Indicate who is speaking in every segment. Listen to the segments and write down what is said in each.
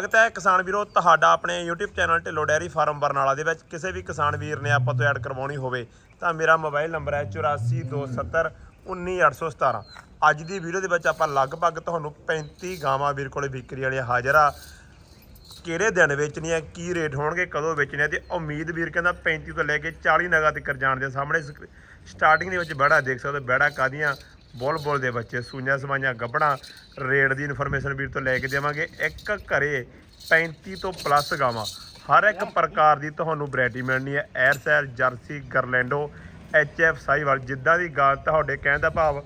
Speaker 1: ਸਵਾਗਤ ਹੈ ਕਿਸਾਨ ਵੀਰੋ, ਤੁਹਾਡਾ ਆਪਣੇ YouTube channel Dhillon dairy farm Barnala ਦੇ ਵਿੱਚ। ਕਿਸੇ ਵੀ ਕਿਸਾਨ ਵੀਰ ਨੇ ਆਪਾਂ ਤੋਂ ਐਡ ਕਰਵਾਉਣੀ ਹੋਵੇ ਤਾਂ ਮੇਰਾ ਮੋਬਾਈਲ ਨੰਬਰ ਹੈ 8427 19817 ਅੱਜ ਦੀ ਵੀਡੀਓ ਦੇ ਵਿੱਚ ਆਪਾਂ ਲਗਭਗ ਤੁਹਾਨੂੰ 35 ਗਾਵਾਂ ਵੀਰ ਕੋਲੇ ਵਿਕਰੀ ਵਾਲੀਆਂ ਹਾਜ਼ਰ ਆ। ਕਿਹੜੇ ਦਿਨ ਵੇਚਣੀਆਂ, ਕੀ ਰੇਟ ਹੋਣਗੇ, ਕਦੋਂ ਵੇਚਣੀਆਂ ਤੇ ਉਮੀਦ ਵੀਰ ਕਹਿੰਦਾ 35 ਤੋਂ ਲੈ ਕੇ 40 ਨਗਾਂ ਤੱਕ ਜਾਣ ਦੇ ਸਾਹਮਣੇ। ਸਟਾਰਟਿੰਗ ਦੇ ਵਿੱਚ ਬੜਾ ਦੇਖ ਸਕਦੇ ਹੋ, ਬੈੜਾ ਕਾਦੀਆਂ ਬੋਲ ਬੋਲ ਦੇ ਬੱਚੇ ਸੂਈਆਂ ਸਮਾਈਆਂ ਗੱਬਣਾ ਰੇਟ ਦੀ ਇਨਫੋਰਮੇਸ਼ਨ ਵੀਰ ਤੋਂ ਲੈ ਕੇ ਦੇਵਾਂਗੇ। ਇੱਕ ਘਰੇ 35 ਤੋਂ ਪਲੱਸ ਗਾਵਾਂ। ਹਰ ਇੱਕ ਪ੍ਰਕਾਰ ਦੀ ਤੁਹਾਨੂੰ ਵੈਰਾਈਟੀ ਮਿਲਣੀ ਹੈ। Ayrshire jersey Girolando HF Sahiwal ਜਿੱਦਾਂ ਦੀ ਗਾਂ ਤੁਹਾਡੇ ਕਹਿਣ ਦਾ ਭਾਵ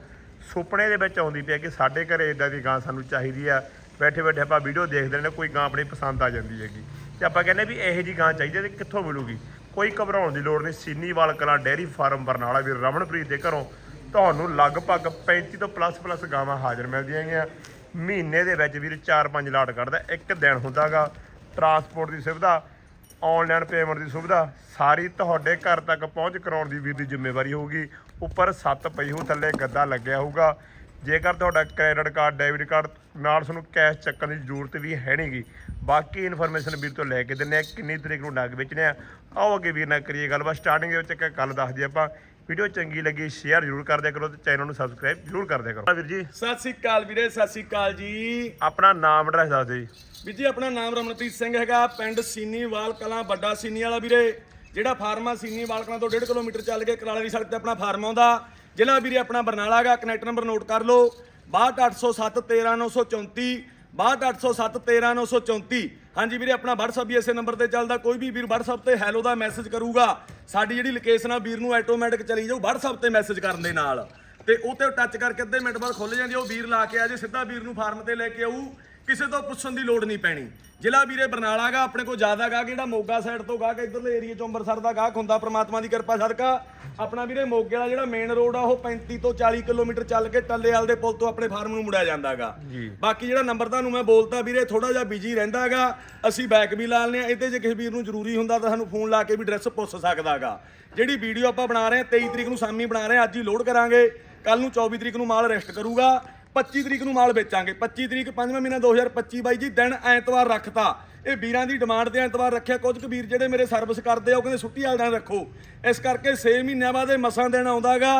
Speaker 1: ਸੁਪਨੇ ਦੇ ਵਿੱਚ ਆਉਂਦੀ ਪਈ ਹੈ ਕਿ ਸਾਡੇ ਘਰੇ ਇਦਾਂ ਦੀ ਗਾਂ ਸਾਨੂੰ ਚਾਹੀਦੀ ਆ ਬੈਠੇ ਬੈਠੇ ਆਪਾਂ ਵੀਡੀਓ ਦੇਖਦੇ ਨੇ ਕੋਈ ਗਾਂ ਆਪਣੀ ਪਸੰਦ ਆ ਜਾਂਦੀ ਹੈਗੀ। ਤੇ ਆਪਾਂ ਕਹਿੰਦੇ ਵੀ ਇਹੋ ਜੀ ਗਾਂ ਚਾਹੀਦੀ ਤੇ ਕਿੱਥੋਂ ਮਿਲੂਗੀ? ਕੋਈ ਘਬਰਾਉਣ ਦੀ ਲੋੜ ਨਹੀਂ। ਸੀਨੀਵਾਲ ਕਲਾਂ ਡੇਅਰੀ ਫਾਰਮ ਬਰਨਾਲਾ ਵੀ ਰਮਨਪ੍ਰੀਤ ਦੇ ਘਰੋਂ ਤੁਹਾਨੂੰ ਲਗਭਗ 35 ਤੋਂ ਪਲੱਸ ਪਲੱਸ ਗਾਵਾਂ ਹਾਜ਼ਰ ਮਿਲਦੀਆਂ ਹੈਗੀਆਂ। ਮਹੀਨੇ ਦੇ ਵਿੱਚ ਵੀਰ 4-5 ਲਾਟ ਕੱਢਦਾ, ਇੱਕ ਦਿਨ ਹੁੰਦਾਗਾ। ਟਰਾਂਸਪੋਰਟ ਦੀ ਸੁਵਿਧਾ ਆਨਲਾਈਨ ਪੇਮੈਂਟ ਦੀ ਸੁਵਿਧਾ, ਸਾਰੀ ਤੁਹਾਡੇ ਘਰ ਤੱਕ ਪਹੁੰਚ ਕਰਾਉਣ ਦੀ ਵੀਰ ਦੀ ਜ਼ਿੰਮੇਵਾਰੀ ਹੋਊਗੀ। ਉੱਪਰ ਸੱਤ ਪਈ ਹੋਊ ਥੱਲੇ ਗੱਦਾ ਲੱਗਿਆ ਹੋਊਗਾ। ਜੇਕਰ ਤੁਹਾਡਾ ਕ੍ਰੈਡਿਟ ਕਾਰਡ ਡੈਬਿਟ ਕਾਰਡ ਨਾਲ ਤੁਹਾਨੂੰ ਕੈਸ਼ ਚੱਕਣ ਦੀ ਜ਼ਰੂਰਤ ਵੀ ਹੈ ਨਹੀਂਗੀ ਬਾਕੀ ਇਨਫੋਰਮੇਸ਼ਨ ਵੀਰ ਤੋਂ ਲੈ ਕੇ ਦਿੰਨੇ ਆ ਕਿੰਨੀ ਤਰੀਕ ਨੂੰ ਨਗ ਵੇਚਣੇ ਆ। ਆਓ ਅੱਗੇ ਵੀਰ ਨਾਲ ਕਰੀਏ ਗੱਲਬਾਤ। ਸਟਾਰਟਿੰਗ ਦੇ ਵਿੱਚ ਇੱਕ ਗੱਲ ਦੱਸ ਦਈਏ ਆਪਾਂ। ਵੀਡੀਓ ਚੰਗੀ ਲੱਗੀ ਸ਼ੇਅਰ ਜ਼ਰੂਰ ਕਰ ਦਿਆ ਕਰੋ ਤੇ ਚੈਨਲ ਨੂੰ ਸਬਸਕ੍ਰਾਈਬ ਜ਼ਰੂਰ ਕਰ ਦਿਆ ਕਰੋ। ਵੀਰ ਜੀ।
Speaker 2: ਸਤਿ ਸ੍ਰੀ ਅਕਾਲ ਵੀਰੇ ਸਤਿ ਸ੍ਰੀ ਅਕਾਲ ਜੀ।
Speaker 1: ਆਪਣਾ ਨਾਮ ਐਡਰੈਸ ਦੱਸ ਦਿਓ ਜੀ।
Speaker 2: ਵੀਰ ਜੀ ਆਪਣਾ ਨਾਮ ਰਮਨਪ੍ਰੀਤ ਸਿੰਘ ਹੈਗਾ ਪਿੰਡ ਸੀਨੀਵਾਲ ਕਲਾਂ ਵੱਡਾ ਸੀਨੀ ਵਾਲਾ ਵੀਰੇ। ਜਿਹੜਾ ਫਾਰਮ ਆ ਸੀਨੀਵਾਲ ਕਲਾਂ ਤੋਂ 1.5 ਕਿਲੋਮੀਟਰ ਚੱਲ ਕੇ ਕਰਾਲੇ ਦੀ ਸੜਕ ਤੇ ਆਪਣਾ ਫਾਰਮ ਆਉਂਦਾ। ਜ਼ਿਲ੍ਹਾ ਵੀਰੇ ਆਪਣਾ ਬਰਨਾਲਾ ਹੈਗਾ ਕਨੈਕਟ ਨੰਬਰ ਨੋਟ ਕਰ ਲਓ। 62807 13934 62807 ਹਾਂਜੀ ਵੀਰੇ, ਆਪਣਾ WhatsApp ਵੀ ਇਸੇ ਨੰਬਰ ਤੇ ਚੱਲਦਾ। ਕੋਈ ਵੀ ਵੀਰ WhatsApp ਤੇ ਹੈਲੋ ਦਾ ਮੈਸੇਜ ਕਰੂਗਾ, ਸਾਡੀ ਜਿਹੜੀ ਲੋਕੇਸ਼ਨ ਆ ਵੀਰ ਨੂੰ ਆਟੋਮੈਟਿਕ ਚਲੀ ਜਾਊ WhatsApp ਤੇ ਮੈਸੇਜ ਕਰਨ ਦੇ ਨਾਲ। ਤੇ ਉਹ ਤੇ ਟੱਚ ਕਰਕੇ ਅੱਧੇ ਮਿੰਟ ਬਾਅਦ ਖੁੱਲ ਜਾਂਦੀ ਉਹ ਵੀਰ ਲਾ ਕੇ ਆ ਜੇ, ਸਿੱਧਾ ਵੀਰ ਨੂੰ ਫਾਰਮ ਤੇ ਲੈ ਕੇ ਆਊ। ਕਿਸੇ ਤੋਂ ਪੁੱਛਣ ਦੀ ਲੋੜ ਨਹੀਂ ਪੈਣੀ। ਜ਼ਿਲ੍ਹਾ ਵੀਰੇ ਬਰਨਾਲਾ ਗਾ ਆਪਣੇ ਕੋਲ ਜ਼ਿਆਦਾ ਗਾ ਜਿਹੜਾ ਮੋਗਾ ਸਾਈਡ ਤੋਂ ਗਾ ਕੇ ਇਧਰਲੇ ਏਰੀਆ ਚੋਂ ਅੰਮ੍ਰਿਤਸਰ ਦਾ ਗਾਹਕ ਹੁੰਦਾ ਪ੍ਰਮਾਤਮਾ ਦੀ ਕਿਰਪਾ ਸਦਕਾ। ਆਪਣਾ ਵੀਰੇ ਮੋਗੇ ਵਾਲਾ ਜਿਹੜਾ ਮੇਨ ਰੋਡ ਆ ਉਹ 35 ਤੋਂ 40 ਕਿਲੋਮੀਟਰ ਚੱਲ ਕੇ ਟੱਲੇਵਾਲ ਦੇ ਪੁਲ ਤੋਂ ਆਪਣੇ ਫਾਰਮ ਨੂੰ ਮੁੜਿਆ ਜਾਂਦਾਗਾ
Speaker 1: ਜੀ।
Speaker 2: ਬਾਕੀ ਜਿਹੜਾ ਨੰਬਰ ਤੁਹਾਨੂੰ ਮੈਂ ਬੋਲਤਾ ਵੀਰੇ ਥੋੜਾ ਜਿਹਾ ਬਿਜ਼ੀ ਰਹਿੰਦਾਗਾ ਅਸੀਂ ਬੈਕ ਵੀ ਲਾ ਲੈਂਦੇ ਆ ਇਹਦੇ ਜੇ ਕਿਸੇ ਵੀਰ ਨੂੰ ਜ਼ਰੂਰੀ ਹੁੰਦਾ ਤਾਂ ਸਾਨੂੰ ਫੋਨ ਲਾ ਕੇ ਵੀ ਐਡਰੈਸ ਪੁੱਛ ਸਕਦਾਗਾ ਜਿਹੜੀ ਵੀਡੀਓ ਆਪਾਂ ਬਣਾ ਰਹੇ ਆ 23 ਤਰੀਕ ਨੂੰ ਸ਼ਾਮੀ ਬਣਾ ਰਹੇ ਆ ਅੱਜ ਹੀ ਲੋਡ ਕਰਾਂਗੇ। ਕੱਲ ਨੂੰ 24 ਤਰੀਕ ਨੂੰ ਮਾਲ ਰੈਸਟ ਕਰੂਗਾ। 25 ਤਰੀਕ ਨੂੰ ਮਾਲ ਵੇਚਾਂਗੇ। 25 ਤਰੀਕ 5ਵਾਂ ਮਹੀਨਾ 2025 ਬਾਈ ਜੀ ਦਿਨ ਐਤਵਾਰ ਰੱਖਤਾ। ਇਹ ਵੀਰਾਂ ਦੀ ਡਿਮਾਂਡ ਤੇ ਐਤਵਾਰ ਰੱਖਿਆ। ਕੁਝ ਕੁ ਵੀਰ ਜਿਹੜੇ ਮੇਰੇ ਸਰਵਿਸ ਕਰਦੇ ਆ ਉਹ ਕਹਿੰਦੇ ਛੁੱਟੀ ਵਾਲਾ ਦਿਨ ਰੱਖੋ। ਇਸ ਕਰਕੇ 6 ਮਹੀਨਿਆਂ ਬਾਅਦ ਇਹ ਮਸਾਂ ਦਿਨ ਆਉਂਦਾਗਾ।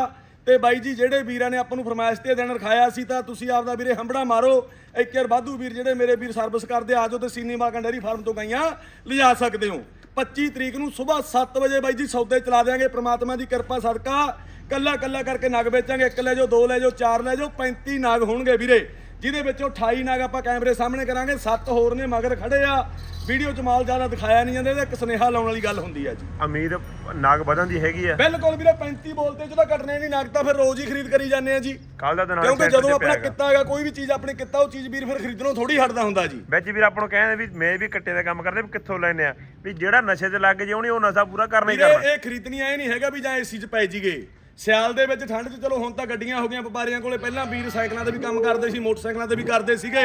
Speaker 2: ਤੇ ਬਾਈ ਜੀ ਜਿਹੜੇ ਵੀਰਾਂ ਨੇ ਆਪਾਂ ਨੂੰ ਫਰਮਾਇਸ਼ ਤੇ ਦਿਨ ਰਖਾਇਆ ਸੀ ਤਾਂ ਤੁਸੀਂ ਆਪਦਾ ਵੀਰੇ ਹੰਬੜਾ ਮਾਰੋ। ਇੱਕ ਯਾਰ ਵਾਧੂ ਵੀਰ ਜਿਹੜੇ ਮੇਰੇ ਵੀਰ ਸਰਵਿਸ ਕਰਦੇ ਆ, ਆਜੋ ਤੇ ਸੀਨੀ ਮਾਰਕਨ ਡੈਰੀ ਫਾਰਮ ਤੋਂ ਗਈਆਂ ਲਿਜਾ ਸਕਦੇ ਹੋ। 25 ਤਰੀਕ ਨੂੰ ਸਵੇਰ 7 ਵਜੇ ਬਾਈ ਜੀ ਸੌਦੇ ਚਲਾ ਦੇਾਂਗੇ ਪ੍ਰਮਾਤਮਾ ਦੀ ਕਿਰਪਾ ਸਦਕਾ। ਕੱਲਾ ਕੱਲਾ ਕਰਕੇ ਨਗ ਵੇਚਾਂਗੇ, ਇੱਕ ਲੈ ਜਾਓ, ਦੋ ਲੈ ਜਾਓ, ਚਾਰ ਲੈ ਜਾਓ 35 ਨਗ ਹੋਣਗੇ ਵੀਰੇ। ਜਿਹਦੇ ਵਿੱਚੋਂ 28 ਨਗ ਆਪਾਂ ਕੈਮਰੇ ਸਾਹਮਣੇ ਕਰਾਂਗੇ। 7 ਹੋਰ ਨੇ ਮਗਰ ਖੜੇ ਆ। ਵੀਡੀਓ 'ਚ ਮਾਲ ਜ਼ਿਆਦਾ ਦਿਖਾਇਆ ਨਹੀਂ ਜਾਂਦਾ। ਇਹਦਾ ਇੱਕ ਸੁਨੇਹਾ ਲਾਉਣ ਵਾਲੀ ਗੱਲ ਹੁੰਦੀ ਹੈ ਜੀ।
Speaker 1: ਉਮੀਦ ਨਾਗ ਵਧਣ ਦੀ ਹੈਗੀ ਆ।
Speaker 2: ਬਿਲਕੁਲ ਵੀਰੇ 35 ਬੋਲਤੇ ਜਦੋਂ ਕੱਟਣੇ ਨਹੀਂ ਨਗ ਤਾਂ ਫਿਰ ਰੋਜ਼ ਹੀ ਖਰੀਦ ਕਰੀ ਜਾਂਦੇ ਆ ਜੀ।
Speaker 1: ਕੱਲ ਦਾ ਦਿਨ
Speaker 2: ਕਿਉਂਕਿ ਜਦੋਂ ਆਪਣਾ। ਕੀਤਾ ਹੈਗਾ ਕੋਈ ਵੀ ਚੀਜ਼ ਆਪਣੇ ਕੀਤਾ ਉਹ ਚੀਜ਼ ਵੀਰ ਫਿਰ ਖਰੀਦਣੋਂ ਥੋੜੀ ਹਟਦਾ ਹੁੰਦਾ ਜੀ।
Speaker 1: ਵਿੱਚ ਵੀਰ ਆਪਾਂ ਨੂੰ ਕਹਿੰਦੇ ਵੀ ਮੈਂ ਵੀ ਕੱਟੇ ਦਾ ਕੰਮ ਕਰਦੇ ਕਿੱਥੋਂ ਲੈਨੇ ਆ? ਵੀ ਜਿਹੜਾ ਨਸ਼ੇ ਤੇ ਲੱਗ ਜੇ ਉਹਨੇ ਉਹ ਨਸ਼ਾ ਪੂਰਾ ਕਰਨਾ ਹੀ ਕਰਨਾ।
Speaker 2: ਇਹ ਖਰੀਦਣੀਆਂ ਇਹ ਨਹੀਂ ਹੈਗਾ ਵੀ ਜਾਂ ਏਸੀ 'ਚ ਪੈ ਜੀਗੇ ਸਿਆਲ ਦੇ ਵਿੱਚ ਠੰਡ 'ਚ ਚਲੋ ਹੁਣ ਤਾਂ ਗੱਡੀਆਂ ਹੋ ਗਈਆਂ ਵਪਾਰੀਆਂ ਕੋਲੇ, ਪਹਿਲਾਂ ਵੀਰ ਸਾਈਕਲਾਂ ਤੇ ਵੀ ਕੰਮ ਕਰਦੇ ਸੀ, ਮੋਟਰਸਾਈਕਲਾਂ ਤੇ ਵੀ ਕਰਦੇ ਸੀਗੇ।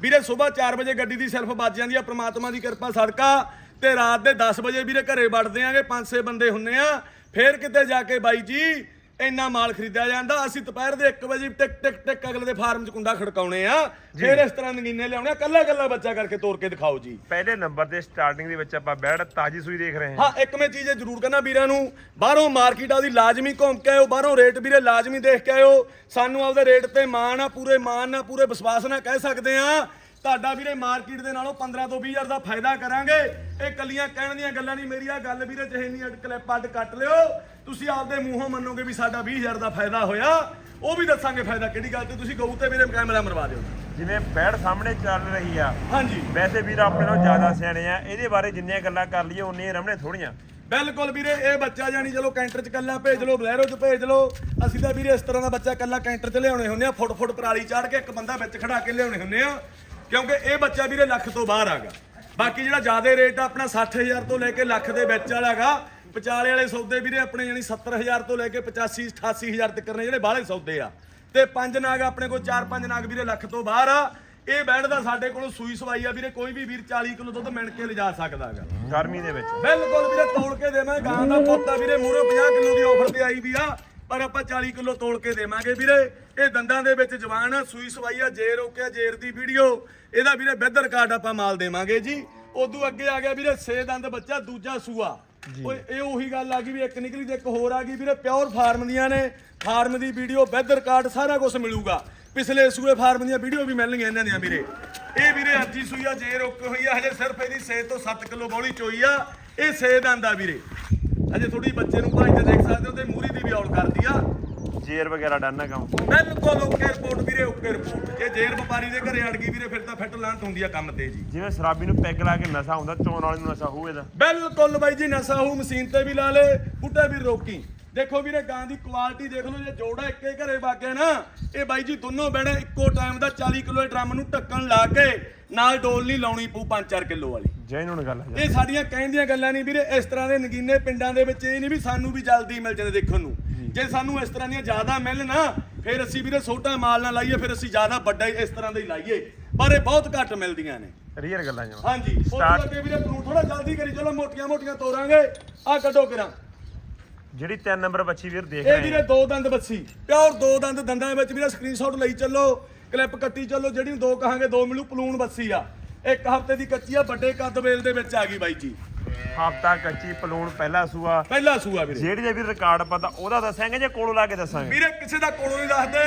Speaker 2: ਵੀਰੇ ਸਵੇਰ 4 ਵਜੇ ਗੱਡੀ ਦੀ ਸੈਲਫ ਵੱਜ ਜਾਂਦੀ ਆ, ਪ੍ਰਮਾਤਮਾ ਦੀ ਕਿਰਪਾ ਸਦਕਾ ਤੇ ਰਾਤ ਦੇ 10 ਵਜੇ ਵੀਰੇ ਘਰੇ ਵੜਦੇ ਆਂਗੇ, ਪੰਜ ਛੇ ਬੰਦੇ ਹੁੰਨੇ ਆ। ਫੇਰ ਕਿਤੇ ਜਾ ਕੇ ਬਾਈ ਜੀ ਇੰਨਾ ਮਾਲ ਖਰੀਦਿਆ ਜਾਂਦਾ ਅਸੀਂ ਦੁਪਹਿਰ ਦੇ 1 ਵਜੇ ਟਿਕ ਟਿਕ ਟਿਕ ਅਗਲੇ ਦੇ ਫਾਰਮ 'ਚ ਕੁੰਡਾ ਖੜਕਾਉਣੇ ਆ। ਫੇਰ ਇਸ ਤਰ੍ਹਾਂ ਨਗੀਨੇ ਲਿਆਉਣੇ ਆ ਕੱਲਾ ਕੱਲਾ ਬੱਚਾ ਕਰਕੇ ਤੋੜ ਕੇ ਦਿਖਾਓ ਜੀ।
Speaker 1: ਪਹਿਲੇ ਨੰਬਰ ਤੇ ਸਟਾਰਟਿੰਗ ਦੇ ਵਿੱਚ ਆਪਾਂ ਬੈੜ ਤਾਜੀ ਸੂਈ ਦੇਖ ਰਹੇ ਹਾਂ।
Speaker 2: ਹਾਂ ਇੱਕ ਮੈਂ ਚੀਜ਼ ਇਹ ਜ਼ਰੂਰ ਕਹਿਣਾ ਵੀਰਾਂ ਨੂੰ ਬਾਹਰੋਂ ਮਾਰਕੀਟ ਆ ਉਹਦੀ ਲਾਜ਼ਮੀ ਘੁੰਮ ਕੇ ਆਇਓ ਬਾਹਰੋਂ ਰੇਟ ਵੀਰੇ ਲਾਜ਼ਮੀ ਦੇਖ ਕੇ ਆਇਓ। ਸਾਨੂੰ ਆਪਦੇ ਰੇਟ ਤੇ ਮਾਣ ਆ ਪੂਰੇ ਮਾਣ ਨਾਲ ਪੂਰੇ ਵਿਸ਼ਵਾਸ ਨਾਲ ਕਹਿ ਸਕਦੇ ਆ ਤੁਹਾਡਾ ਵੀਰੇ ਮਾਰਕੀਟ ਦੇ ਨਾਲੋਂ 15 ਤੋਂ 20000 ਦਾ ਫਾਇਦਾ ਕਰਾਂਗੇ। ਇਹ ਕੱਲੀਆਂ ਕਹਿਣ ਦੀਆਂ ਗੱਲਾਂ ਨਹੀਂ ਮੇਰੀ ਆ ਗੱਲ ਵੀਰੇ ਚਾਹੇ ਨਹੀਂ ਕਲਿੱਪ ਅੱਡ ਕੱਟ ਲਿਓ ਤੁਸੀਂ ਆਪਦੇ ਮੂੰਹੋਂ ਮੰਨੋਗੇ ਵੀ ਸਾਡਾ 20000 ਦਾ ਫਾਇਦਾ ਹੋਇਆ। ਉਹ ਵੀ ਦੱਸਾਂਗੇ ਫਾਇਦਾ ਕਿਹੜੀ ਗੱਲ ਤੇ ਤੁਸੀਂ ਗਊ ਤੇ ਵੀਰੇ ਕੈਮਰਾ ਮਰਵਾ ਦਿਓ।
Speaker 1: ਜਿਵੇਂ ਬੈੜ ਸਾਹਮਣੇ ਚੱਲ ਰਹੀ ਆ।
Speaker 2: ਹਾਂਜੀ।
Speaker 1: ਵੈਸੇ ਵੀਰ ਆਪਣੇ ਨਾਲੋਂ ਜ਼ਿਆਦਾ ਸਿਆਣੇ ਆ। ਇਹਦੇ ਬਾਰੇ ਜਿੰਨੀਆਂ ਗੱਲਾਂ ਕਰ ਲਈਏ ਉਨੀਆਂ ਰਮਣੇ ਥੋੜੀਆਂ।
Speaker 2: ਬਿਲਕੁਲ ਵੀਰੇ ਇਹ ਬੱਚਾ ਜਾਨੀ ਚਲੋ ਕੈਂਟਰ ਚ ਕੱਲਾ ਭੇਜ ਲਓ ਬਲੈਰੋ ਚ ਭੇਜ ਲਓ। ਅਸੀਂ ਤਾਂ ਵੀਰੇ ਇਸ ਤਰ੍ਹਾਂ ਦਾ ਬੱਚਾ ਕੱਲਾ ਕੈਂਟਰ ਚ ਲਿਆਉਣੇ ਹੁੰਦੇ ਆ ਫੁੱਟ ਫੁੱਟ ਪਰਾਲੀ ਚਾੜ ਕੇ ਇੱਕ ਬੰਦਾ ਵਿੱਚ ਖੜਾ ਕੇ ਲਿਆਉਣੇ ਹੁੰਦੇ ਆ। ਕਿਉਂਕਿ ਇਹ ਬੱਚਾ ਵੀਰੇ ਲੱਖ ਤੋਂ ਬਾਹਰ ਆਗਾ। ਬਾਕੀ ਜਿਹੜਾ ਜ਼ਿਆਦਾ ਰੇਟ ਆ ਆਪਣਾ 60000 ਤੋਂ ਲੈ ਕੇ ਲੱਖ ਦੇ ਵਿੱਚ ਵਾਲਾ ਹੈਗਾ। ਵਿਚਾਲੇ ਵਾਲੇ ਸੌਦੇ ਵੀਰੇ ਆਪਣੇ ਯਾਨੀ 70000 ਤੋਂ ਲੈ ਕੇ 85 88000 ਤੱਕ ਨੇ ਜਿਹੜੇ ਬਾਹਲੇ ਸੌਦੇ ਆ। ਤੇ ਪੰਜ ਨਾਗ ਆਪਣੇ ਕੋਲ ਚਾਰ ਪੰਜ ਨਾਗ ਵੀਰੇ ਲੱਖ ਤੋਂ ਬਾਹਰ ਆ। ਇਹ ਬੈਂਡ ਦਾ ਸਾਡੇ ਕੋਲੋਂ ਸੂਈ ਸਵਾਈ ਆ ਵੀਰੇ ਕੋਈ ਵੀ ਵੀਰ 40 ਕਿਲੋ ਦੁੱਧ ਮਿਣ ਕੇ ਲਿਜਾ ਸਕਦਾ ਹੈਗਾ।
Speaker 1: ਗਰਮੀ ਦੇ ਵਿੱਚ।
Speaker 2: ਬਿਲਕੁਲ ਵੀਰੇ ਤੋੜ ਕੇ ਦੇਵਾਂ ਗਾਂ ਦਾ ਪੋਤਾ ਵੀਰੇ ਮੂਰੇ 50 ਕਿਲੋ ਦੀ ਆਫਰ ਤੇ ਆਈ ਵੀ ਆ। ਪਰ ਆਪਾਂ 40 ਕਿਲੋ ਤੋਲ ਕੇ ਦੇਵਾਂਗੇ ਵੀਰੇ। ਇਹ ਦੰਦਾਂ ਦੇ ਵਿੱਚ ਜਵਾਨ ਆ ਸੂਈ ਸਵਾਈ ਆ ਜੇਰ ਓਕੇ ਜੇਰ ਦੀ ਵੀਡੀਓ। ਇਹਦਾ ਵੀਰੇ ਬਿੱਧਰ ਕਾਰਡ ਆਪਾਂ ਮਾਲ ਦੇਵਾਂਗੇ ਜੀ। ਉਦੋਂ ਅੱਗੇ ਆ ਗਿਆ ਵੀਰੇ ਛੇ ਦੰਦ ਬੱਚਾ ਦੂਜਾ ਸੂਆ। ਓਏ ਇਹ ਉਹੀ ਗੱਲ ਆ ਗਈ ਵੀ ਇੱਕ ਨਿਕਲੀ ਤੇ ਇੱਕ ਹੋਰ ਆ ਗਈ ਵੀਰੇ ਪਿਓਰ ਫਾਰਮ ਦੀਆਂ ਨੇ। ਫਾਰਮ ਦੀ ਵੀਡੀਓ ਬਿੱਧਰ ਕਾਰਡ ਸਾਰਾ ਕੁਝ ਮਿਲੂਗਾ। ਪਿਛਲੇ ਸੂਏ ਫਾਰਮ ਦੀਆਂ ਵੀਡੀਓ ਵੀ ਮਿਲਣਗੀਆਂ ਇਹਨਾਂ ਦੀਆਂ ਵੀਰੇ। ਇਹ ਵੀਰੇ ਅੱਜ ਸੂਈ ਆ ਜੇਰ ਓਕੇ ਹੋਈ ਆ ਹਜੇ ਸਿਰਫ ਇਹਦੀ 6 ਤੋਂ 7 ਕਿਲੋ ਬੌਲੀ ਚੋਈ ਆ। ਇਹ ਛੇ ਦੰਦ ਆ ਵੀਰੇ। ਅਜੇ ਥੋੜੀ ਬੱਚੇ ਨੂੰ ਭਾਈ ਤੇ ਦੇਖ ਸਕਦੇ ਹੋ ਤੇ ਮੂਰੀ ਦੀ ਵੀ ਔਲ ਕਰਦੀ ਆ।
Speaker 1: ਜੇਰ ਵਗੈਰਾ ਡਨ ਹੈ ਕੰਮ
Speaker 2: ਬਿਲਕੁਲ ਓਕੇ ਰਿਪੋਰਟ ਵੀਰੇ ਓਕੇ ਰਿਪੋਰਟ। ਜੇ ਜੇਰ ਵਪਾਰੀ ਦੇ ਘਰੇ ਅੜ ਗਈ ਵੀਰੇ ਫਿਰ ਤਾਂ ਫਿੱਟ ਲਾਂਟ ਹੁੰਦੀ ਆ ਕੰਮ ਤੇ ਜੀ।
Speaker 1: ਜਿਵੇਂ ਸ਼ਰਾਬੀ ਨੂੰ ਪੈਗ ਲਾ ਕੇ ਨਸ਼ਾ ਹੁੰਦਾ ਚੋਣ ਵਾਲੇ ਨੂੰ ਨਸ਼ਾ ਹੋਊ ਇਹਦਾ
Speaker 2: ਬਿਲਕੁਲ ਬਾਈ ਜੀ ਨਸਾ ਹੂ ਮਸ਼ੀਨ ਤੇ ਵੀ ਲਾ ਲੇ ਬੁੱਢੇ ਵੀ ਰੋਕੀ। ਦੇਖੋ ਵੀਰੇ ਗਾਂ ਦੀ ਕੁਆਲਿਟੀ ਦੇਖ ਲਓ ਜੇ ਜੋੜਾ ਇੱਕੇ ਘਰੇ ਵਾਗਿਆ ਨਾ ਇਹ ਬਾਈ ਜੀ ਦੋਨੋਂ ਬੈੜੇ ਇੱਕੋ ਟਾਈਮ ਦਾ 40 ਕਿਲੋ ਡਰਮ ਨੂੰ ਢੱਕਣ ਲਾ ਕੇ ਨਾਲ ਡੋਲ ਨਹੀਂ ਲਾਉਣੀ ਪਊ 5-4 ਕਿਲੋ ਵਾਲੀ।
Speaker 1: ਜੈਨੂਨ ਗੱਲ ਹੈ
Speaker 2: ਇਹ ਸਾਡੀਆਂ ਕਹਿੰਦੀਆਂ ਗੱਲਾਂ ਨਹੀਂ ਵੀਰੇ ਇਸ ਤਰ੍ਹਾਂ ਦੇ ਨਗੀਨੇ ਪਿੰਡਾਂ ਦੇ ਵਿੱਚ ਇਹ ਨਹੀਂ ਵੀ ਸਾਨੂੰ ਵੀ ਜਲਦੀ ਮਿਲ ਜਾਂਦੇ ਦੇਖਣ ਨੂੰ। ਜੇ ਸਾਨੂੰ ਇਸ ਤਰ੍ਹਾਂ ਦੀਆਂ ਜ਼ਿਆਦਾ ਮਿਲਣ ਨਾ ਫਿਰ ਅਸੀਂ ਵੀਰੇ ਛੋਟਾ ਮਾਲ ਨਾ ਲਾਈਏ ਫਿਰ ਅਸੀਂ ਜ਼ਿਆਦਾ ਵੱਡਾ ਇਸ ਤਰ੍ਹਾਂ ਦਾ ਹੀ ਲਾਈਏ। ਪਰ ਇਹ ਬਹੁਤ ਘੱਟ ਮਿਲਦੀਆਂ ਨੇ।
Speaker 1: ਰੀਅਲ ਗੱਲਾਂ ਜਮਾ
Speaker 2: ਹਾਂਜੀ
Speaker 1: Start-
Speaker 2: ਅੱਗੇ ਵੀਰੇ ਤੂੰ ਥੋੜਾ ਜਲਦੀ ਕਰੀ ਚਲੋ ਮੋਟੀਆਂ ਮੋਟੀਆਂ ਤੋਰਾਂਗੇ। ਆ ਕੱਢੋ ਕਿਰਾਂ।
Speaker 1: ਜਿਹੜੀ 3 ਨੰਬਰ ਬੱਚੀ ਵੀਰ ਦੇਖ
Speaker 2: ਇਹ
Speaker 1: ਰਹੇ
Speaker 2: ਵੀਰੇ
Speaker 1: ਆ।
Speaker 2: ਦੋ ਦੰਦ ਬੱਸੀ ਪਿਓਰ ਦੋ ਦੰਦ ਦੰਦਾਂ ਦੇ ਵਿੱਚ ਵੀਰੇ ਸਕਰੀਨਸ਼ਾਟ ਲਈ ਚੱਲੋ ਕਲਿੱਪ ਕੱਟੀ ਚੱਲੋ ਜਿਹੜੀ ਦੋ ਕਹਾਂਗੇ ਦੋ ਮਿਲੂ ਪਲੂਣ ਬੱਸੀ ਆ। ਇੱਕ ਹਫ਼ਤੇ ਦੀ ਕੱਚੀ ਆ ਵੱਡੇ ਕੱਦ ਵੇਲ ਦੇ ਵਿੱਚ ਆ ਗਈ ਬਾਈ ਜੀ।
Speaker 1: ਹਫਤਾ ਕੱਚੀ ਪਲੂਣ ਪਹਿਲਾ ਸੂਆ।
Speaker 2: ਪਹਿਲਾ ਸੂਆ ਵੀਰੇ।
Speaker 1: ਜਿਹੜੀ ਵੀ ਰਿਕਾਰਡ ਪਤਾ ਉਹਦਾ ਦੱਸਾਂਗੇ ਜੇ ਕੋਲੋਂ ਲਾ ਕੇ ਦੱਸਾਂਗੇ?
Speaker 2: ਵੀਰੇ ਕਿਸੇ ਦਾ ਕੋਲੋਂ ਨਹੀਂ ਦੱਸਦੇ।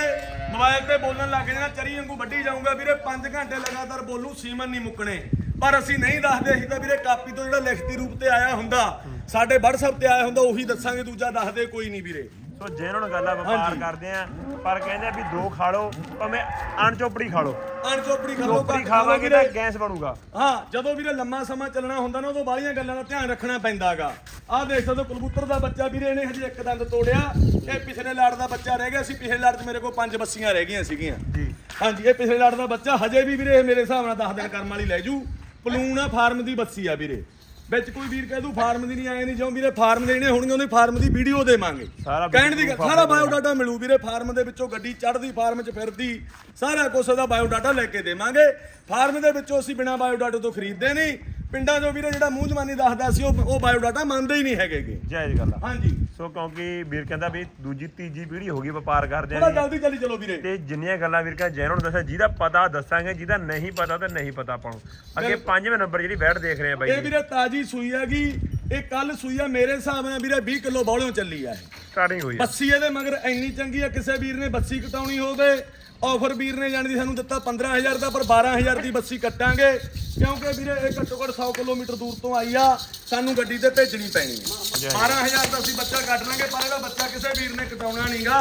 Speaker 2: ਮੋਬਾਈਲ ਤੇ ਬੋਲਣ ਲੱਗ ਜਾਣਾ ਚਰੀ ਵਾਂਗੂ ਵੱਢੀ ਜਾਊਗਾ। ਵੀਰੇ 5 ਘੰਟੇ ਲਗਾਤਾਰ ਬੋਲੂ ਸੀਮਨ ਨਹੀਂ ਮੁੱਕਣੇ। ਪਰ ਅਸੀਂ ਨਹੀਂ ਦੱਸਦੇ ਅਸੀਂ ਤਾਂ ਵੀਰੇ ਕਾਪੀ ਤੋਂ ਜਿਹੜਾ ਲਿਖਤੀ ਰੂਪ ਤੇ ਆਇਆ ਹੁੰਦਾ ਸਾਡੇ WhatsApp ਤੇ ਆਇਆ ਹੁੰਦਾ ਉਹੀ ਦੱਸਾਂਗੇ ਦੂਜਾ ਦੱਸਦੇ ਕੋਈ ਨਹੀਂ ਵੀਰੇ।
Speaker 1: ਸੋ ਜਿਹਨਾਂ ਗੱਲਾਂ ਵਪਾਰ
Speaker 2: ਹਾਂਜੀ।
Speaker 1: ਕਰਦੇ ਆ ਪਰ ਕਹਿੰਦੇ ਆ ਵੀ ਦੋ ਖਾ ਲਓ ਭਾਵੇਂ ਅਣਚੋਪੜੀ ਖਾ ਲਓ।
Speaker 2: ਅਣਚੋਪੜੀ ਖਾ ਲਓ
Speaker 1: ਚੋਪੜੀ ਖਾਵਾਂਗੇ ਤਾਂ। ਗੈਸ ਬਣੂਗਾ।
Speaker 2: ਹਾਂ ਜਦੋਂ ਵੀਰੇ ਲੰਮਾ ਸਮਾਂ ਚੱਲਣਾ ਹੁੰਦਾ ਨਾ ਉਦੋਂ ਬਾਹਲੀਆਂ ਗੱਲਾਂ ਦਾ ਧਿਆਨ ਰੱਖਣਾ ਪੈਂਦਾਗਾ। ਆਹ ਦੇਖ ਸਕਦੇ ਹੋ ਕਬੂਤਰ ਦਾ ਬੱਚਾ ਵੀਰੇ ਨੇ ਹਜੇ ਇੱਕ ਦੰਦ ਤੋੜਿਆ। ਇਹ ਪਿਛਲੇ ਲਾੜ ਦਾ ਬੱਚਾ ਰਹਿ ਗਿਆ ਸੀ ਪਿਛਲੇ ਲਾੜ 'ਚ ਮੇਰੇ ਕੋਲ ਪੰਜ ਬੱਸੀਆਂ ਰਹਿ ਗਈਆਂ ਸੀਗੀਆਂ।
Speaker 1: ਜੀ।
Speaker 2: ਹਾਂਜੀ ਇਹ ਪਿਛਲੇ ਲਾੜ ਦਾ ਬੱਚਾ ਹਜੇ ਵੀ ਵੀਰੇ ਇਹ ਮੇਰੇ ਹਿਸਾਬ ਨਾਲ 10 ਦਿਨ ਕਰਮ ਵਾਲੀ ਲੈ ਜੂ। ਪਲੂਣ ਆ ਫਾਰਮ ਦੀ ਬੱਸੀ ਆ ਵੀਰੇ। ਵਿੱਚ ਕੋਈ ਵੀਰ ਕਹਿ ਦੂ ਫਾਰਮ ਦੀ ਨਹੀਂ ਆਏ ਨਹੀਂ ਜਿਉਂ ਵੀਰੇ ਫਾਰਮ ਦੇ ਜਿਹੜੇ ਹੋਣਗੇ ਉਹਦੀ ਫਾਰਮ ਦੀ ਵੀਡੀਓ ਦੇਵਾਂਗੇ।
Speaker 1: ਸਾਰਾ
Speaker 2: ਕਹਿਣ ਦੀ ਗੱਲ- ਸਾਰਾ ਬਾਇਓ ਡਾਟਾ ਮਿਲੂ। ਵੀਰੇ ਫਾਰਮ ਦੇ ਵਿੱਚੋਂ ਗੱਡੀ ਚੜ੍ਹਦੀ ਫਾਰਮ 'ਚ ਫਿਰਦੀ ਸਾਰਾ ਕੁਝ ਉਹਦਾ ਬਾਇਓ ਡਾਟਾ ਲੈ ਕੇ ਦੇਵਾਂਗੇ। ਫਾਰਮ ਦੇ ਵਿੱਚੋਂ ਅਸੀਂ ਬਿਨਾ ਬਾਇਓ ਡਾਟਾ ਤੋਂ ਖਰੀਦਦੇ ਨਹੀਂ। ਪਿੰਡਾਂ 'ਚੋਂ ਵੀਰੇ ਜਿਹੜਾ ਮੂੰਹ ਜ਼ਬਾਨੀ ਦੱਸਦਾ ਸੀ ਉਹ ਉਹ ਬਾਇਓ ਡਾਟਾ ਮੰਨਦੇ ਹੀ ਨਹੀਂ ਹੈਗੇਗੇ
Speaker 1: ਜਾਇਜ਼ ਗੱਲ ਆ।
Speaker 2: ਹਾਂਜੀ।
Speaker 1: ਸੋ ਕਿਉਂਕਿ ਵੀਰ ਕਹਿੰਦਾ ਵੀ ਦੂਜੀ ਤੀਜੀ ਪੀੜ੍ਹੀ ਹੋ ਗਈ ਵਪਾਰ ਕਰਦੇ ਆ
Speaker 2: ਜਲਦੀ ਜਲਦੀ ਚਲੋ ਵੀਰੇ।
Speaker 1: ਤੇ ਜਿੰਨੀਆਂ ਗੱਲਾਂ ਵੀਰ ਕਾ ਜੈਨੂਨ ਦੱਸਿਆ ਜਿਹਦਾ ਪਤਾ ਦੱਸਾਂਗੇ ਜਿਹਦਾ ਨਹੀਂ ਪਤਾ ਤਾਂ ਨਹੀਂ ਪਤਾ ਆਪਾਂ ਨੂੰ। ਅੱਗੇ ਪੰਜਵੇਂ ਨੰਬਰ ਜਿਹੜੀ ਬੈਠ ਦੇਖ ਰਹੇ ਆ ਬਾਈ
Speaker 2: ਇਹ ਵੀਰੇ ਤਾਜੀ ਸੂਈ ਹੈਗੀ ਇਹ ਕੱਲ ਸੂਈ ਆ ਮੇਰੇ ਹਿਸਾਬ ਨਾਲ ਵੀਰੇ 20 ਕਿਲੋ ਬੌਲਿਓਂ ਚੱਲੀ ਆ ਇਹ।
Speaker 1: ਸਟਾਰਟਿੰਗ ਹੋਈ ਆ।
Speaker 2: ਬੱਸੀ ਇਹਦੇ ਮਗਰ ਇੰਨੀ ਚੰਗੀ ਆ ਕਿਸੇ ਵੀਰ ਨੇ ਬੱਸੀ ਕਟਾਉਣੀ ਹੋਵੇ ਆਫਰ ਵੀਰ ਨੇ ਜਾਣੀ ਦੀ ਸਾਨੂੰ ਦਿੱਤਾ 15000 ਦਾ ਪਰ 12000 ਦੀ ਬੱਸੀ ਕੱਟਾਂਗੇ। ਕਿਉਂਕਿ ਵੀਰੇ ਇਹ ਘੱਟੋ ਘੱਟ 100 ਕਿਲੋਮੀਟਰ ਦੂਰ ਤੋਂ ਆਈ ਆ। ਸਾਨੂੰ ਗੱਡੀ ਤੇ ਭੇਜਣੀ ਪੈਣੀ ਹੈ 12000 ਦਾ ਅਸੀਂ ਬੱਚਾ ਕੱਟ ਲਾਂਗੇ ਪਰ ਇਹਦਾ ਬੱਚਾ ਕਿਸੇ ਵੀਰ ਨੇ ਕਟਾਉਣਾ ਨਹੀਂਗਾ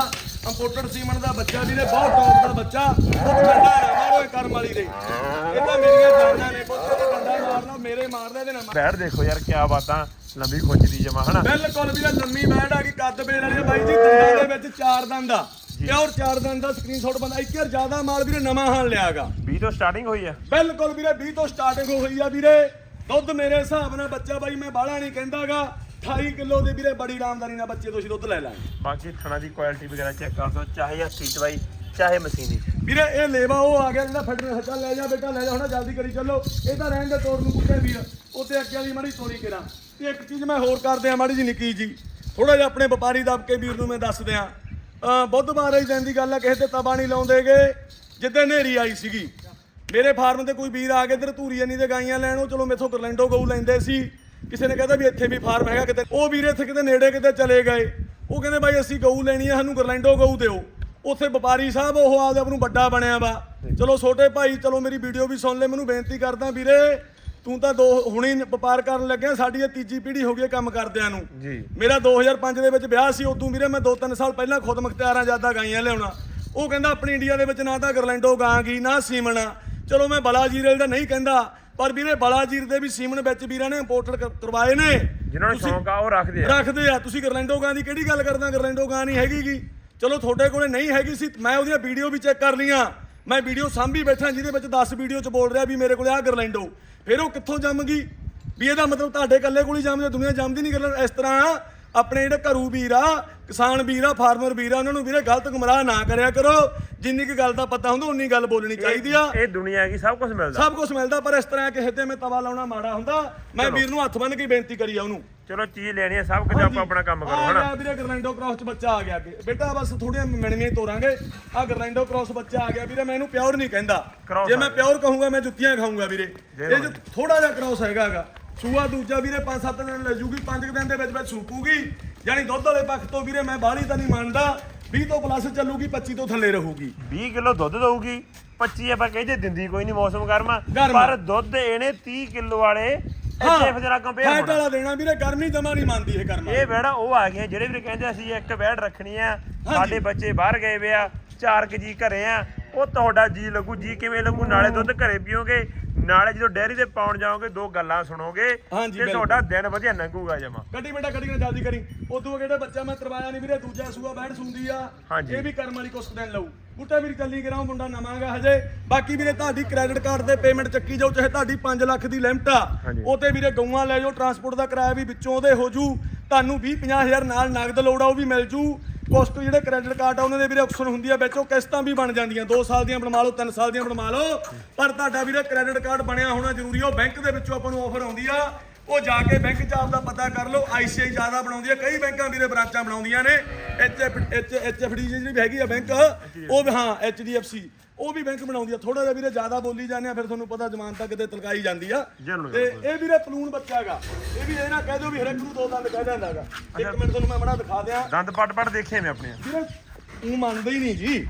Speaker 2: ਇੰਪੋਰਟਡ ਸੀਮਨ ਦਾ ਬੱਚਾ ਵੀਰੇ ਬਹੁਤ ਟੌਪ ਦਾ ਬੱਚਾ। ਉਹ ਠੰਡਾ ਹੈ ਮਾਰੋ ਇਹ ਕਰਮ ਵਾਲੀ ਦੇ। ਇਹ ਤਾਂ ਮੇਰੀਆਂ ਜਾਨਾਂ ਨੇ ਪੁੱਤ ਤੇ ਡੰਡਾ ਮਾਰਨਾ ਮੇਰੇ ਮਾਰਦਾ ਇਹਦੇ ਨਾਲ।
Speaker 1: ਬੈਠ ਦੇਖੋ ਯਾਰ ਕੀ ਬਾਤਾਂ ਲੰਬੀ ਖੁੱਚਦੀ ਜਮਾ ਹਨਾ?
Speaker 2: ਬਿਲਕੁਲ ਵੀਰੇ ਲੰਮੀ ਬੈਠ ਆ ਗਈ ਕੱਦ ਬੇਲ ਵਾਲੀ ਬਾਈ ਜੀ ਦੰਦਾਂ ਦੇ ਵਿੱਚ ਚਾਰ ਦੰਦ ਆ। ਪਿਓਰ ਚਾਰ ਦੰਦ ਦਾ ਸਕਰੀਨਸ਼ਾਟ ਬੰਦਾ ਇੱਕ ਯਾਰ ਜ਼ਿਆਦਾ ਮਾਲ ਵੀਰੇ ਨਵਾਂ ਹਾਲ ਲਿਆਗਾ।
Speaker 1: 20 ਤੋਂ ਸਟਾਰਟਿੰਗ ਹੋਈ ਆ।
Speaker 2: ਬਿਲਕੁਲ ਵੀਰੇ 20 ਤੋਂ ਸਟਾਰਟਿੰਗ ਹੋਈ ਆ ਵੀਰੇ। ਦੁੱਧ ਮੇਰੇ ਹਿਸਾਬ ਨਾਲ ਬੱਚਾ ਬਾਈ ਮੈਂ ਬਾਹਲਾ ਨਹੀਂ ਕਹਿੰਦਾਗਾ। 28 ਕਿਲੋ ਦੇ ਵੀਰੇ ਬੜੀ ਆਰਾਮਦਾਰੀ ਨਾਲ ਬੱਚੇ ਤੋਂ ਅਸੀਂ ਦੁੱਧ ਲੈ ਲਾਂਗੇ।
Speaker 1: ਬਾਕੀ ਥਣਾ ਦੀ ਕੁਆਲਿਟੀ ਵਗੈਰਾ ਚੈੱਕ ਕਰ ਹੋ ਚਾਹੇ ਹੱਥੀ ਚਵਾਈ ਚਾਹੇ ਮਸ਼ੀਨੀ
Speaker 2: ਵੀਰੇ ਇਹ ਲੇਵਾ ਉਹ ਆ ਗਿਆ ਜਿਹੜਾ ਫੱਟਨੇ ਹੱਥਾਂ ਲੈ ਜਾ ਬੇਟਾ ਲੈ ਜਾ ਹੁਣ ਜਲਦੀ ਕਰੀ ਚੱਲੋ। ਇਹ ਤਾਂ ਰਹਿਣ ਦੇ ਤੋੜ ਨੂੰ ਕੁੱਤੇ ਵੀਰ। ਉੱਤੇ ਅੱਗੇ ਵਾਲੀ ਮਾੜੀ ਤੋਰੀ ਕਰਾਂ। ਤੇ ਇੱਕ ਚੀਜ਼ ਮੈਂ ਹੋਰ ਕਰਦੇ ਆ ਮਾੜੀ ਜੀ ਨਿੱਕੀ ਜੀ ਥੋੜਾ ਜਿਹਾ ਆਪਣੇ ਵਪਾਰੀ ਦਬਕੇ ਵੀਰ ਨੂੰ ਮੈਂ ਦੱਸ ਦਿਆਂ। ਬੁੱਧ ਮਹਾਰਾਜ ਹੀ ਦੀ ਗੱਲ ਆ, ਕਿਸੇ ਤੇ ਤਬਾ ਨਹੀਂ ਲਾਉਂਦੇਗੇ। ਜਿੱਦੇ ਹਨੇਰੀ ਆਈ ਸੀਗੀ। ਮੇਰੇ ਫਾਰਮ ਤੇ ਕੋਈ ਵੀਰ ਆ ਕੇ ਇਧਰ ਧੂਰੀ ਨਹੀਂ ਤੇ ਗਾਈਆਂ ਲੈਣ, ਉਹ ਚਲੋ ਮੇਥੋਂ ਗਰਲੈਂਡੋ ਗਊ ਲੈਂਦੇ ਸੀ। ਕਿਸੇ ਨੇ ਕਹਿੰਦਾ ਵੀ ਇੱਥੇ ਵੀ ਫਾਰਮ ਹੈਗਾ ਕਿਤੇ। ਉਹ ਵੀਰ ਇੱਥੇ ਕਿਤੇ ਨੇੜੇ ਕਿਤੇ ਚਲੇ ਗਏ। ਉਹ ਕਹਿੰਦੇ ਬਾਈ ਅਸੀਂ ਗਊ ਲੈਣੀ ਆ, ਸਾਨੂੰ ਗਰਲੈਂਡੋ ਗਊ ਦਿਓ। ਉੱਥੇ ਵਪਾਰੀ ਸਾਹਿਬ, ਉਹ ਆਪਦੇ ਆਪ ਨੂੰ ਵੱਡਾ ਬਣਿਆ ਵਾ। ਚਲੋ ਛੋਟੇ ਭਾਈ, ਚਲੋ ਮੇਰੀ ਵੀਡੀਓ ਵੀ ਸੁਣ ਲੈ, ਮੈਨੂੰ ਬੇਨਤੀ ਕਰਦਾ ਵੀਰੇ। ਤੂੰ ਤਾਂ ਦੋ ਹੁਣੀ ਵਪਾਰ ਕਰਨ ਲੱਗਿਆ ਸਾਡੀ ਇਹ ਤੀਜੀ ਪੀੜ੍ਹੀ ਹੋ ਗਈ ਹੈ ਕੰਮ ਕਰਦਿਆਂ ਨੂੰ।
Speaker 1: ਜੀ।
Speaker 2: ਮੇਰਾ 2005 ਦੇ ਵਿੱਚ ਵਿਆਹ ਸੀ ਉਦੋਂ ਵੀਰੇ ਮੈਂ 2-3 ਸਾਲ ਪਹਿਲਾਂ ਖੁਦ ਮੁਖਤਿਆਰਾਂ ਜ਼ਿਆਦਾ ਗਾਈਆਂ ਲਿਆਉਣਾ। ਉਹ ਕਹਿੰਦਾ ਆਪਣੀ ਇੰਡੀਆ ਦੇ ਵਿੱਚ ਨਾ ਤਾਂ ਗਰਲੈਂਡੋ ਗਾਂ ਗਈ ਨਾ ਸੀਮਨ ਆ। ਚਲੋ ਮੈਂ ਬਲਾਜੀਰੇਲ ਦਾ ਨਹੀਂ ਕਹਿੰਦਾ ਪਰ ਵੀਰੇ ਬਲਾਜੀਰ ਦੇ ਵੀ ਸੀਮਨ ਵਿੱਚ ਵੀਰਾਂ ਨੇ ਇੰਪੋਰਟ ਕਰਵਾਏ ਨੇ।
Speaker 1: ਜਿਨ੍ਹਾਂ ਨੂੰ
Speaker 2: ਤੁਸੀਂ-
Speaker 1: ਸ਼ੌਂਕ ਆ ਉਹ ਰੱਖਦੇ ਆ।
Speaker 2: ਰੱਖਦੇ ਆ। ਤੁਸੀਂ ਗਰਲੈਂਡੋ ਗਾਂ ਦੀ ਕਿਹੜੀ ਗੱਲ ਕਰਦਾ? ਗਰਲੈਂਡੋ ਗਾਂ ਨਹੀਂ ਹੈਗੀਗੀ ਚਲੋ ਤੁਹਾਡੇ ਕੋਲੇ ਨਹੀਂ ਹੈਗੀ ਸੀ ਮੈਂ ਉਹਦੀਆਂ ਵੀਡੀਓ ਵੀ ਚੈੱਕ ਕਰ ਲਈਆਂ। ਮੈਂ ਵੀਡੀਓ ਸਾਂਭੀ ਬੈਠਾ ਜਿਹਦੇ ਵਿੱਚ 10 ਵੀਡੀਓ ਚ ਬੋਲ ਰਿਹਾ ਵੀ ਮੇਰੇ ਕੋਲੇ ਆ ਗਰਲੈਂਡੋ ਫਿਰ ਉਹ ਕਿੱਥੋਂ ਜੰਮ ਗਈ ਵੀ ਇਹਦਾ ਮਤਲਬ ਤੁਹਾਡੇ ਇਕੱਲੇ ਕੋਲ ਹੀ ਜੰਮਦੀ ਦੁਨੀਆ ਜੰਮਦੀ ਨਹੀਂ ਗਰਲੈਂਡੋ ਇਸ ਤਰ੍ਹਾਂ ਆਪਣੇ ਜਿਹੜੇ ਘਰੂ ਵੀਰ ਆ ਕਿਸਾਨ ਵੀਰ ਆ ਫਾਰਮਰ ਵੀਰ ਆ ਉਹਨਾਂ ਨੂੰ ਵੀਰੇ ਗਲਤ ਗੁੰਮਰਾਹ ਨਾ ਕਰਿਆ ਕਰੋ। ਜਿੰਨੀ ਕੁ ਗੱਲ ਦਾ ਪਤਾ ਹੁੰਦਾ ਉਨੀ ਗੱਲ ਬੋਲਣੀ ਚਾਹੀਦੀ ਆ।
Speaker 1: ਇਹ ਦੁਨੀਆ ਹੈਗੀ ਸਭ ਕੁਝ ਮਿਲਦਾ।
Speaker 2: ਸਭ ਕੁਝ ਮਿਲਦਾ ਪਰ ਇਸ ਤਰ੍ਹਾਂ ਕਿਸੇ ਤੇ ਮੈਂ ਤਵਾ ਲਾਉਣਾ ਮਾੜਾ ਹੁੰਦਾ ਮੈਂ ਵੀਰ ਨੂੰ ਹੱਥ ਬੰਨ ਕੇ ਬੇਨਤੀ ਕਰੀ ਆ ਉਹਨੂੰ।
Speaker 1: ਚਲੋ ਚੀਜ਼ ਲੈਣੀ ਹੈ ਸਭ ਕੁਝ ਆਪਾਂ ਆਪਣਾ ਕੰਮ ਕਰੋ
Speaker 2: ਆ
Speaker 1: ਹਨਾ?
Speaker 2: ਗਿਆ ਵੀਰੇ ਗਰਲੈਂਡੋ ਕ੍ਰਾਸ ਚ ਬੱਚਾ ਆ ਗਿਆ ਅੱਗੇ। ਬੇਟਾ ਬਸ ਥੋੜੀਆਂ ਮਿਣਵੀਆਂ ਤੋਰਾਂਗੇ। ਆ ਗਰਲੈਂਡੋ ਕ੍ਰਾਸ ਬੱਚਾ ਆ ਗਿਆ ਵੀਰੇ ਮੈਂ ਇਹਨੂੰ ਪਿਓਰ ਨਹੀਂ ਕਹਿੰਦਾ। ਜੇ
Speaker 1: ਆ
Speaker 2: ਮੈਂ। ਪਿਓਰ ਕਹੂੰਗਾ ਮੈਂ ਜੁੱਤੀਆਂ ਖਾਊਂਗਾ ਵੀਰੇ। ਇਹ ਜੋ ਥੋੜਾ ਜਿਹਾ ਕ੍ਰਾਸ ਹੈਗਾਗਾ ਸੂਆ ਦੂਜਾ ਵੀਰੇ 5-7 ਦਿਨ ਲੈ ਜੂਗੀ 5 ਦਿਨ ਦੇ ਵਿੱਚ ਵਿੱਚ ਸੂਪੂਗੀ ਯਾਨੀ ਦੁੱਧ ਵਾਲੇ ਪੱਖ ਤੋਂ ਵੀਰੇ ਮੈਂ ਬਾਹਲੀ ਤਾਂ ਨਹੀਂ ਮੰਨਦਾ 20 ਤੋਂ ਪਲੱਸ ਚੱਲੂਗੀ 25 ਤੋਂ ਥੱਲੇ ਰਹੂਗੀ।
Speaker 1: 20 ਕਿਲੋ ਦੁੱਧ ਦਊਗੀ 25 ਆਪਾਂ ਕਹਿੰਦੇ ਦਿੰਦੀ ਕੋਈ ਨਹੀਂ ਮੌਸਮ ਗਰਮਾ
Speaker 2: ਗਰਮ।
Speaker 1: ਪਰ ਦੁੱਧ ਇਹਨੇ 30 ਕਿਲੋ ਵਾਲੇ ਇੱਥੇ ਫਜਰਾ ਕੰਪੇਅਰ
Speaker 2: ਫੈਟ ਵਾਲਾ ਦੇਣਾ ਵੀਰੇ ਗਰਮੀ ਜਮਾ ਨਹੀਂ ਮੰਨਦੀ ਇਹ ਕਰਮਾ
Speaker 1: ਇਹ ਬੈੜਾ ਉਹ ਆ ਗਈਆਂ ਜਿਹੜੇ ਵੀ ਕਹਿੰਦੇ ਅਸੀਂ ਇੱਕ ਬੈੜ ਰੱਖਣੀ ਆ ਸਾਡੇ ਬੱਚੇ ਬਾਹਰ ਗਏ ਵੇ ਆ ਚਾਰ ਕੁ ਜੀ ਘਰੇ ਆ ਉਹ ਤੁਹਾਡਾ ਜੀ ਲੱਗੂ ਜੀ ਕਿਵੇਂ ਲੱਗੂ ਨਾਲੇ ਦੁੱਧ ਘਰੇ ਪੀਓਗੇ ਨਾਲੇ ਜਦੋਂ ਡੈਰੀ ਤੇ ਪਾਉਣ ਜਾਓਗੇ ਦੋ ਗੱਲਾਂ ਸੁਣੋਗੇ
Speaker 2: ਹਾਂਜੀ,
Speaker 1: ਤੇ। ਤੁਹਾਡਾ ਦਿਨ ਵਧੀਆ ਲੰਘੂਗਾ ਜਮਾ।
Speaker 2: ਕੱਢੀ ਬੇਟਾ ਕੱਢੀ ਨਾ ਜਲਦੀ ਕਰੀ। ਉਦੋਂ ਕਿਹੜੇ ਬੱਚਾ ਮੈਂ ਤਰਵਾਇਆ ਨਹੀਂ ਵੀਰੇ ਦੂਜਾ ਸੂਆ ਬੈਠ ਸੁੰਦੀ ਆ।
Speaker 1: ਹਾਂਜੀ।
Speaker 2: ਇਹ ਵੀ ਕਰਮ ਵਾਲੀ ਕੁਛ ਦਿਨ ਲਊ। ਬੂਟਾ ਵੀਰ ਚੱਲੀ ਕਰਾਉ ਮੁੰਡਾ ਨਵਾਂਗਾ ਹਜੇ। ਬਾਕੀ ਵੀਰੇ ਤੁਹਾਡੀ ਕ੍ਰੈਡਿਟ ਕਾਰਡ ਤੇ ਪੇਮੈਂਟ ਚੱਕੀ ਜਾਓ ਚਾਹੇ ਤੁਹਾਡੀ 5 ਲੱਖ ਦੀ ਲਿਮਟ ਆ।
Speaker 1: ਹਾਂਜੀ।
Speaker 2: ਉਹ ਤੇ ਵੀਰੇ ਗਊਆਂ ਲੈ ਜਾਓ ਟਰਾਂਸਪੋਰਟ ਦਾ ਕਿਰਾਇਆ ਵੀ ਵਿੱਚੋਂ ਉਹਦੇ ਹੋ ਜੂ। ਤੁਹਾਨੂੰ 20 ਹਜ਼ਾਰ ਨਾਲ ਨਗਦ ਲੋੜ ਆ ਉਹ ਵੀ ਮਿਲ ਜੂ। ਕੁਛ ਜਿਹੜੇ ਕ੍ਰੈਡਿਟ ਕਾਰਡ ਆ, ਉਹਨਾਂ ਦੇ ਵੀਰੇ ਆਪਸ਼ਨ ਹੁੰਦੀ ਆ ਵਿੱਚੋਂ ਕਿਸ਼ਤਾਂ ਵੀ ਬਣ ਜਾਂਦੀਆਂ। 2 ਸਾਲ ਦੀਆਂ ਬਣਵਾ ਲਓ 3 ਸਾਲ ਦੀਆਂ ਬਣਵਾ ਲਓ। ਪਰ ਤੁਹਾਡਾ ਵੀਰੇ ਕ੍ਰੈਡਿਟ ਕਾਰਡ ਬਣਿਆ ਹੋਣਾ ਜ਼ਰੂਰੀ ਆ, ਉਹ ਬੈਂਕ ਦੇ ਵਿੱਚੋਂ ਆਪਾਂ ਨੂੰ ਆਫਰ ਆਉਂਦੀ ਆ। ਉਹ ਜਾ ਕੇ ਬੈਂਕ 'ਚ ਆਪਦਾ ਪਤਾ ਕਰ ਲਓ ਆਈਸੀਆਈ ਜ਼ਿਆਦਾ ਬਣਾਉਂਦੀ ਆ ਕਈ ਬੈਂਕਾਂ ਵੀਰੇ ਬ੍ਰਾਂਚਾਂ ਬਣਾਉਂਦੀਆਂ ਨੇ। ਐਚ ਐਚ ਐਚਐਫਡੀ ਜਿਹੜੀ ਵੀ ਹੈਗੀ ਆ ਬੈਂਕ ਉਹ ਵੀ ਹਾਂ ਐਚਡੀਐਫਸੀ ਉਹ ਵੀ ਬੈਂਕ ਬਣਾਉਂਦੀ ਆ। ਥੋੜਾ ਜਿਹਾ ਵੀਰੇ ਜ਼ਿਆਦਾ ਬੋਲੀ ਜਾਂਦੇ ਆ ਫਿਰ ਤੁਹਾਨੂੰ ਪਤਾ ਜ਼ਮਾਨਤਾਂ ਕਿਤੇ ਤਲਕਾਈ ਜਾਂਦੀ ਆ। ਤੇ ਇਹ ਵੀਰੇ ਪਲੂਣ ਬੱਚਾ ਹੈਗਾ। ਇਹ ਵੀ ਇਹ ਨਾ ਕਹਿ ਦਿਓ ਵੀ ਹਰੇਕ ਨੂੰ ਦੋ ਦੰਦ ਕਹਿ ਦਿੰਦਾ ਹੈਗਾ। ਇੱਕ ਮਿੰਟ ਤੁਹਾਨੂੰ ਮੈਂ ਬੜਾ ਦਿਖਾ ਦਿਆਂ।
Speaker 1: ਦੰਦ ਪਟ ਪਟ ਦੇਖੇ ਮੈਂ ਆਪਣੇ।
Speaker 2: ਵੀਰੇ ਤੂੰ ਮੰਨਦਾ ਹੀ ਨਹੀਂ ਜੀ।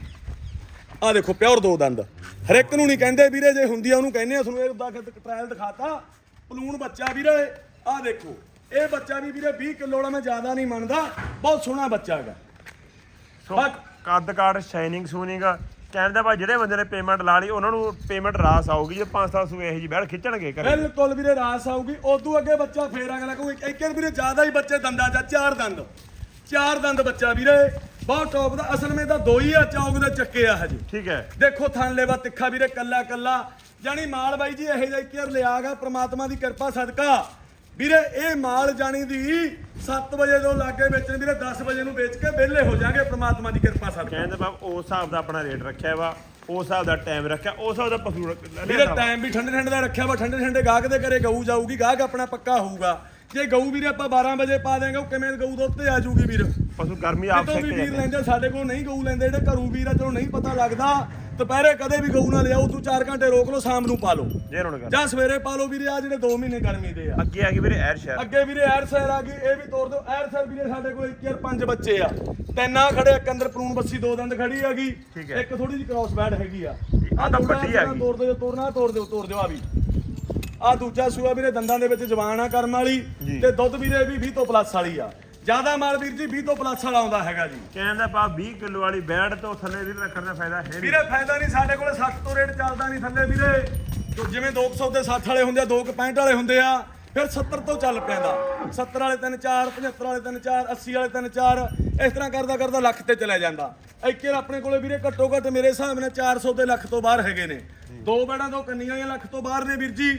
Speaker 2: ਆ ਦੇਖੋ ਪਿਓਰ ਦੋ ਦੰਦ। ਹਰੇਕ ਨੂੰ ਨਹੀਂ ਕਹਿੰਦੇ ਵੀਰੇ ਜੇ ਹੁੰਦੀ ਆ ਉਹਨੂੰ ਕਹਿੰਦੇ ਆ ਤੁਹਾਨੂੰ ਇਹ ਟ੍ਰਾਇਲ ਦਿਖਾਤਾ। ਪਲੂਣ ਬੱਚਾ ਵੀਰੇ ਆ ਦੇਖੋ। ਇਹ ਬੱਚਾ ਵੀ ਵੀਰੇ 20 ਕਿਲੋ ਵਾਲਾ ਮੈਂ ਜ਼ਿਆਦਾ ਨਹੀਂ ਮੰਨਦਾ ਬਹੁਤ ਸੋਹਣਾ ਬੱਚਾ ਹੈਗਾ।
Speaker 1: ਸੋ
Speaker 2: ਬਸ।
Speaker 1: ਕੱਦ ਕਾਠ ਸ਼ਾਈਨਿੰਗ ਸੂਨਿੰਗ ਕਹਿਣ ਦਾ ਭਾਈ ਜਿਹੜੇ ਬੰਦੇ ਨੇ ਪੇਮੈਂਟ ਲਾ ਲਈ ਉਹਨਾਂ ਨੂੰ ਪੇਮੈਂਟ ਰਾਸ ਆਊਗੀ ਜੇ 5-7 ਸੂ ਇਹੋ ਜੀ ਬੈੜ ਖਿੱਚਣਗੇ ਕਰੇ
Speaker 2: ਬਿਲਕੁਲ ਵੀਰੇ ਰਾਸ ਆਊਗੀ। ਉਦੋਂ ਅੱਗੇ ਬੱਚਾ ਫੇਰ ਅਗਲਾ ਕੋਈ ਇੱਕ ਇੱਕ ਵੀਰੇ ਜ਼ਿਆਦਾ ਹੀ ਬੱਚੇ ਦੰਦਾਂ ਆ, ਚਾਰ ਦੰਦ। ਚਾਰ ਦੰਦ ਬੱਚਾ ਵੀਰੇ। ਬਹੁਤ ਟੌਪ ਦਾ। ਅਸਲ ਵਿੱਚ ਤਾਂ ਦੋ ਹੀ ਆ ਚੌਕ ਦੇ ਚੱਕੇ ਆ ਹਜੇ।
Speaker 1: ਠੀਕ ਹੈ।
Speaker 2: ਦੇਖੋ ਥਣ ਲੈਵਾ ਤਿੱਖਾ ਵੀਰੇ ਕੱਲਾ ਕੱਲਾ ਜਾਨੀ ਮਾਲ ਬਾਈ ਜੀ ਇਹੋ ਜਿਹਾ ਕੇਅਰ ਲਿਆਗਾ ਪ੍ਰਮਾਤਮਾ ਦੀ ਕਿਰਪਾ ਸਦਕਾ। ਵੀਰੇ ਇਹ ਮਾਲ ਜਾਣੀ ਦੀ 7 ਵਜੇ ਤੋਂ ਲਾਗੇ ਵੇਚਣ ਵੀਰੇ 10 ਵਜੇ ਨੂੰ ਵੇਚ ਕੇ ਵਿਹਲੇ ਹੋ ਜਾਾਂਗੇ ਪ੍ਰਮਾਤਮਾ ਦੀ ਕਿਰਪਾ ਸਦਕਾ।
Speaker 1: ਕਹਿੰਦੇ ਬਾਬ ਉਸ ਹਿਸਾਬ ਦਾ ਆਪਣਾ ਰੇਟ ਰੱਖਿਆ ਵਾ ਉਸ ਹਿਸਾਬ ਦਾ ਟਾਈਮ ਰੱਖਿਆ ਉਸ ਹਿਸਾਬ ਦਾ ਪਸ਼ੂ ਰੱਖ-
Speaker 2: ਵੀਰੇ। ਟਾਈਮ ਵੀ ਠੰਡੇ ਠੰਡੇ ਦਾ ਰੱਖਿਆ ਵਾ ਠੰਡੇ ਠੰਡੇ ਗਾਹਕ ਦੇ ਘਰੇ ਗਊ ਜਾਊਗੀ ਗਾਹਕ ਆਪਣਾ ਪੱਕਾ ਹੋਊਗਾ। ਜੇ ਗਊ ਵੀਰੇ ਆਪਾਂ 12 ਵਜੇ ਪਾ ਦੇਂਗੇ ਉਹ ਕਿਵੇਂ ਗਊ ਦੁੱਧ ਤੇ ਆ ਜਾਊਗੀ ਵੀਰ?
Speaker 1: ਪਸ਼ੂ ਗਰਮੀ ਆਪ
Speaker 2: ਵੀ
Speaker 1: ਕੇ
Speaker 2: ਵੀਰ ਲੈਂਦੇ ਸਾਡੇ ਕੋਲ ਨਹੀਂ ਗਊ ਲੈਂਦੇ ਜਿਹੜੇ ਘਰੂ ਵੀਰ ਆ ਚਲੋ ਨਹੀਂ ਪਤਾ ਲੱਗਦਾ। ਦੁਪਹਿਰੇ ਕਦੇ ਵੀ ਗਊ ਨਾ ਲਿਆਓ ਤੂੰ 4 ਘੰਟੇ ਰੋਕ ਲਓ ਸ਼ਾਮ ਨੂੰ ਪਾ ਲਓ।
Speaker 1: ਜੇ ਹੁਣ ਗੱਲ
Speaker 2: ਜਾਂ ਸਵੇਰੇ ਪਾ ਲਓ ਵੀਰੇ ਆ ਜਿਹੜੇ 2 ਮਹੀਨੇ ਗਰਮੀ ਦੇ ਆ।
Speaker 1: ਅੱਗੇ ਆ ਗਈ ਵੀਰੇ ਐਰ ਸ਼ਹਿਰ।
Speaker 2: ਅੱਗੇ ਵੀਰੇ ਐਰ ਸੈਰ ਆ ਗਈ ਇਹ ਵੀ ਤੋੜ ਦਿਓ। ਐਰ ਸੈਰ ਵੀਰੇ ਸਾਡੇ ਕੋਲ ਇੱਕ ਯਾਰ ਪੰਜ ਬੱਚੇ ਆ। ਤਿੰਨ ਆ ਖੜੇ ਇੱਕ ਅੰਦਰ ਪ੍ਰੂਨ ਬੱਸੀ ਦੋ ਦੰਦ ਖੜੀ
Speaker 1: ਠੀਕ ਹੈ।
Speaker 2: ਇੱਕ ਥੋੜੀ ਜਿਹੀ ਕ੍ਰਾਸ ਬੈਡ ਹੈਗੀ ਆ।
Speaker 1: ਆਹ ਤਾਂ ਵੱਡੀ
Speaker 2: ਆ
Speaker 1: ਹੈਗੀ।
Speaker 2: ਤੋੜ ਦਿਓ ਤੋੜਨਾ ਤੋੜ ਦਿਓ ਤੋੜ ਦਿਓ ਆ ਵੀ। ਆ ਦੂਜਾ ਸੂਆ ਵੀਰੇ ਦੰਦਾਂ ਦੇ ਵਿੱਚ ਜਵਾਨ ਆ ਕਰਮ ਵਾਲੀ
Speaker 1: ਜੀ।
Speaker 2: ਤੇ ਦੁੱਧ ਵੀਰੇ ਵੀ 20 ਤੋਂ ਪਲੱਸ ਵਾਲੀ ਆ। ਜ਼ਿਆਦਾ ਮਾਲ ਵੀਰ ਜੀ 20 ਤੋਂ ਪਲੱਸ ਵਾਲਾ ਆਉਂਦਾ ਹੈਗਾ ਜੀ।
Speaker 1: ਕਹਿੰਦਾ ਪਾ 20 ਕਿਲੋ ਵਾਲੀ ਬੈੜ ਤੋਂ ਥੱਲੇ ਵੀ ਰੱਖਣ ਦਾ ਫਾਇਦਾ ਹੈ ਨਹੀਂ।
Speaker 2: ਵੀਰੇ ਫਾਇਦਾ ਨਹੀਂ ਸਾਡੇ ਕੋਲੇ 60 ਤੋਂ ਰੇਟ ਚੱਲਦਾ ਨਹੀਂ ਥੱਲੇ ਵੀਰੇ। ਜੋ ਜਿਵੇਂ 200 ਦੇ 60 ਵਾਲੇ ਹੁੰਦੇ ਆ 2 65 ਵਾਲੇ ਹੁੰਦੇ ਆ ਫਿਰ 70 ਤੋਂ ਚੱਲ ਪੈਂਦਾ। 70 ਵਾਲੇ 3 4 75 ਵਾਲੇ 3 4 80 ਵਾਲੇ 3 4 ਇਸ ਤਰ੍ਹਾਂ ਕਰਦਾ ਕਰਦਾ ਲੱਖ ਤੇ ਚਲਾ ਜਾਂਦਾ। ਇੱਕੇ ਆਪਣੇ ਕੋਲੇ ਵੀਰੇ ਘੱਟੋ ਘੱਟ ਮੇਰੇ ਹਿਸਾਬ ਨਾਲ 400 ਦੇ ਲੱਖ ਤੋਂ ਬਾਹਰ ਹੈਗੇ ਨੇ। ਦੋ ਬੈੜਾਂ ਦੋ ਕੰਨੀਆਂ ਜਾਂ ਲੱਖ ਤੋਂ ਬਾਹਰ ਨੇ ਵੀਰ ਜੀ।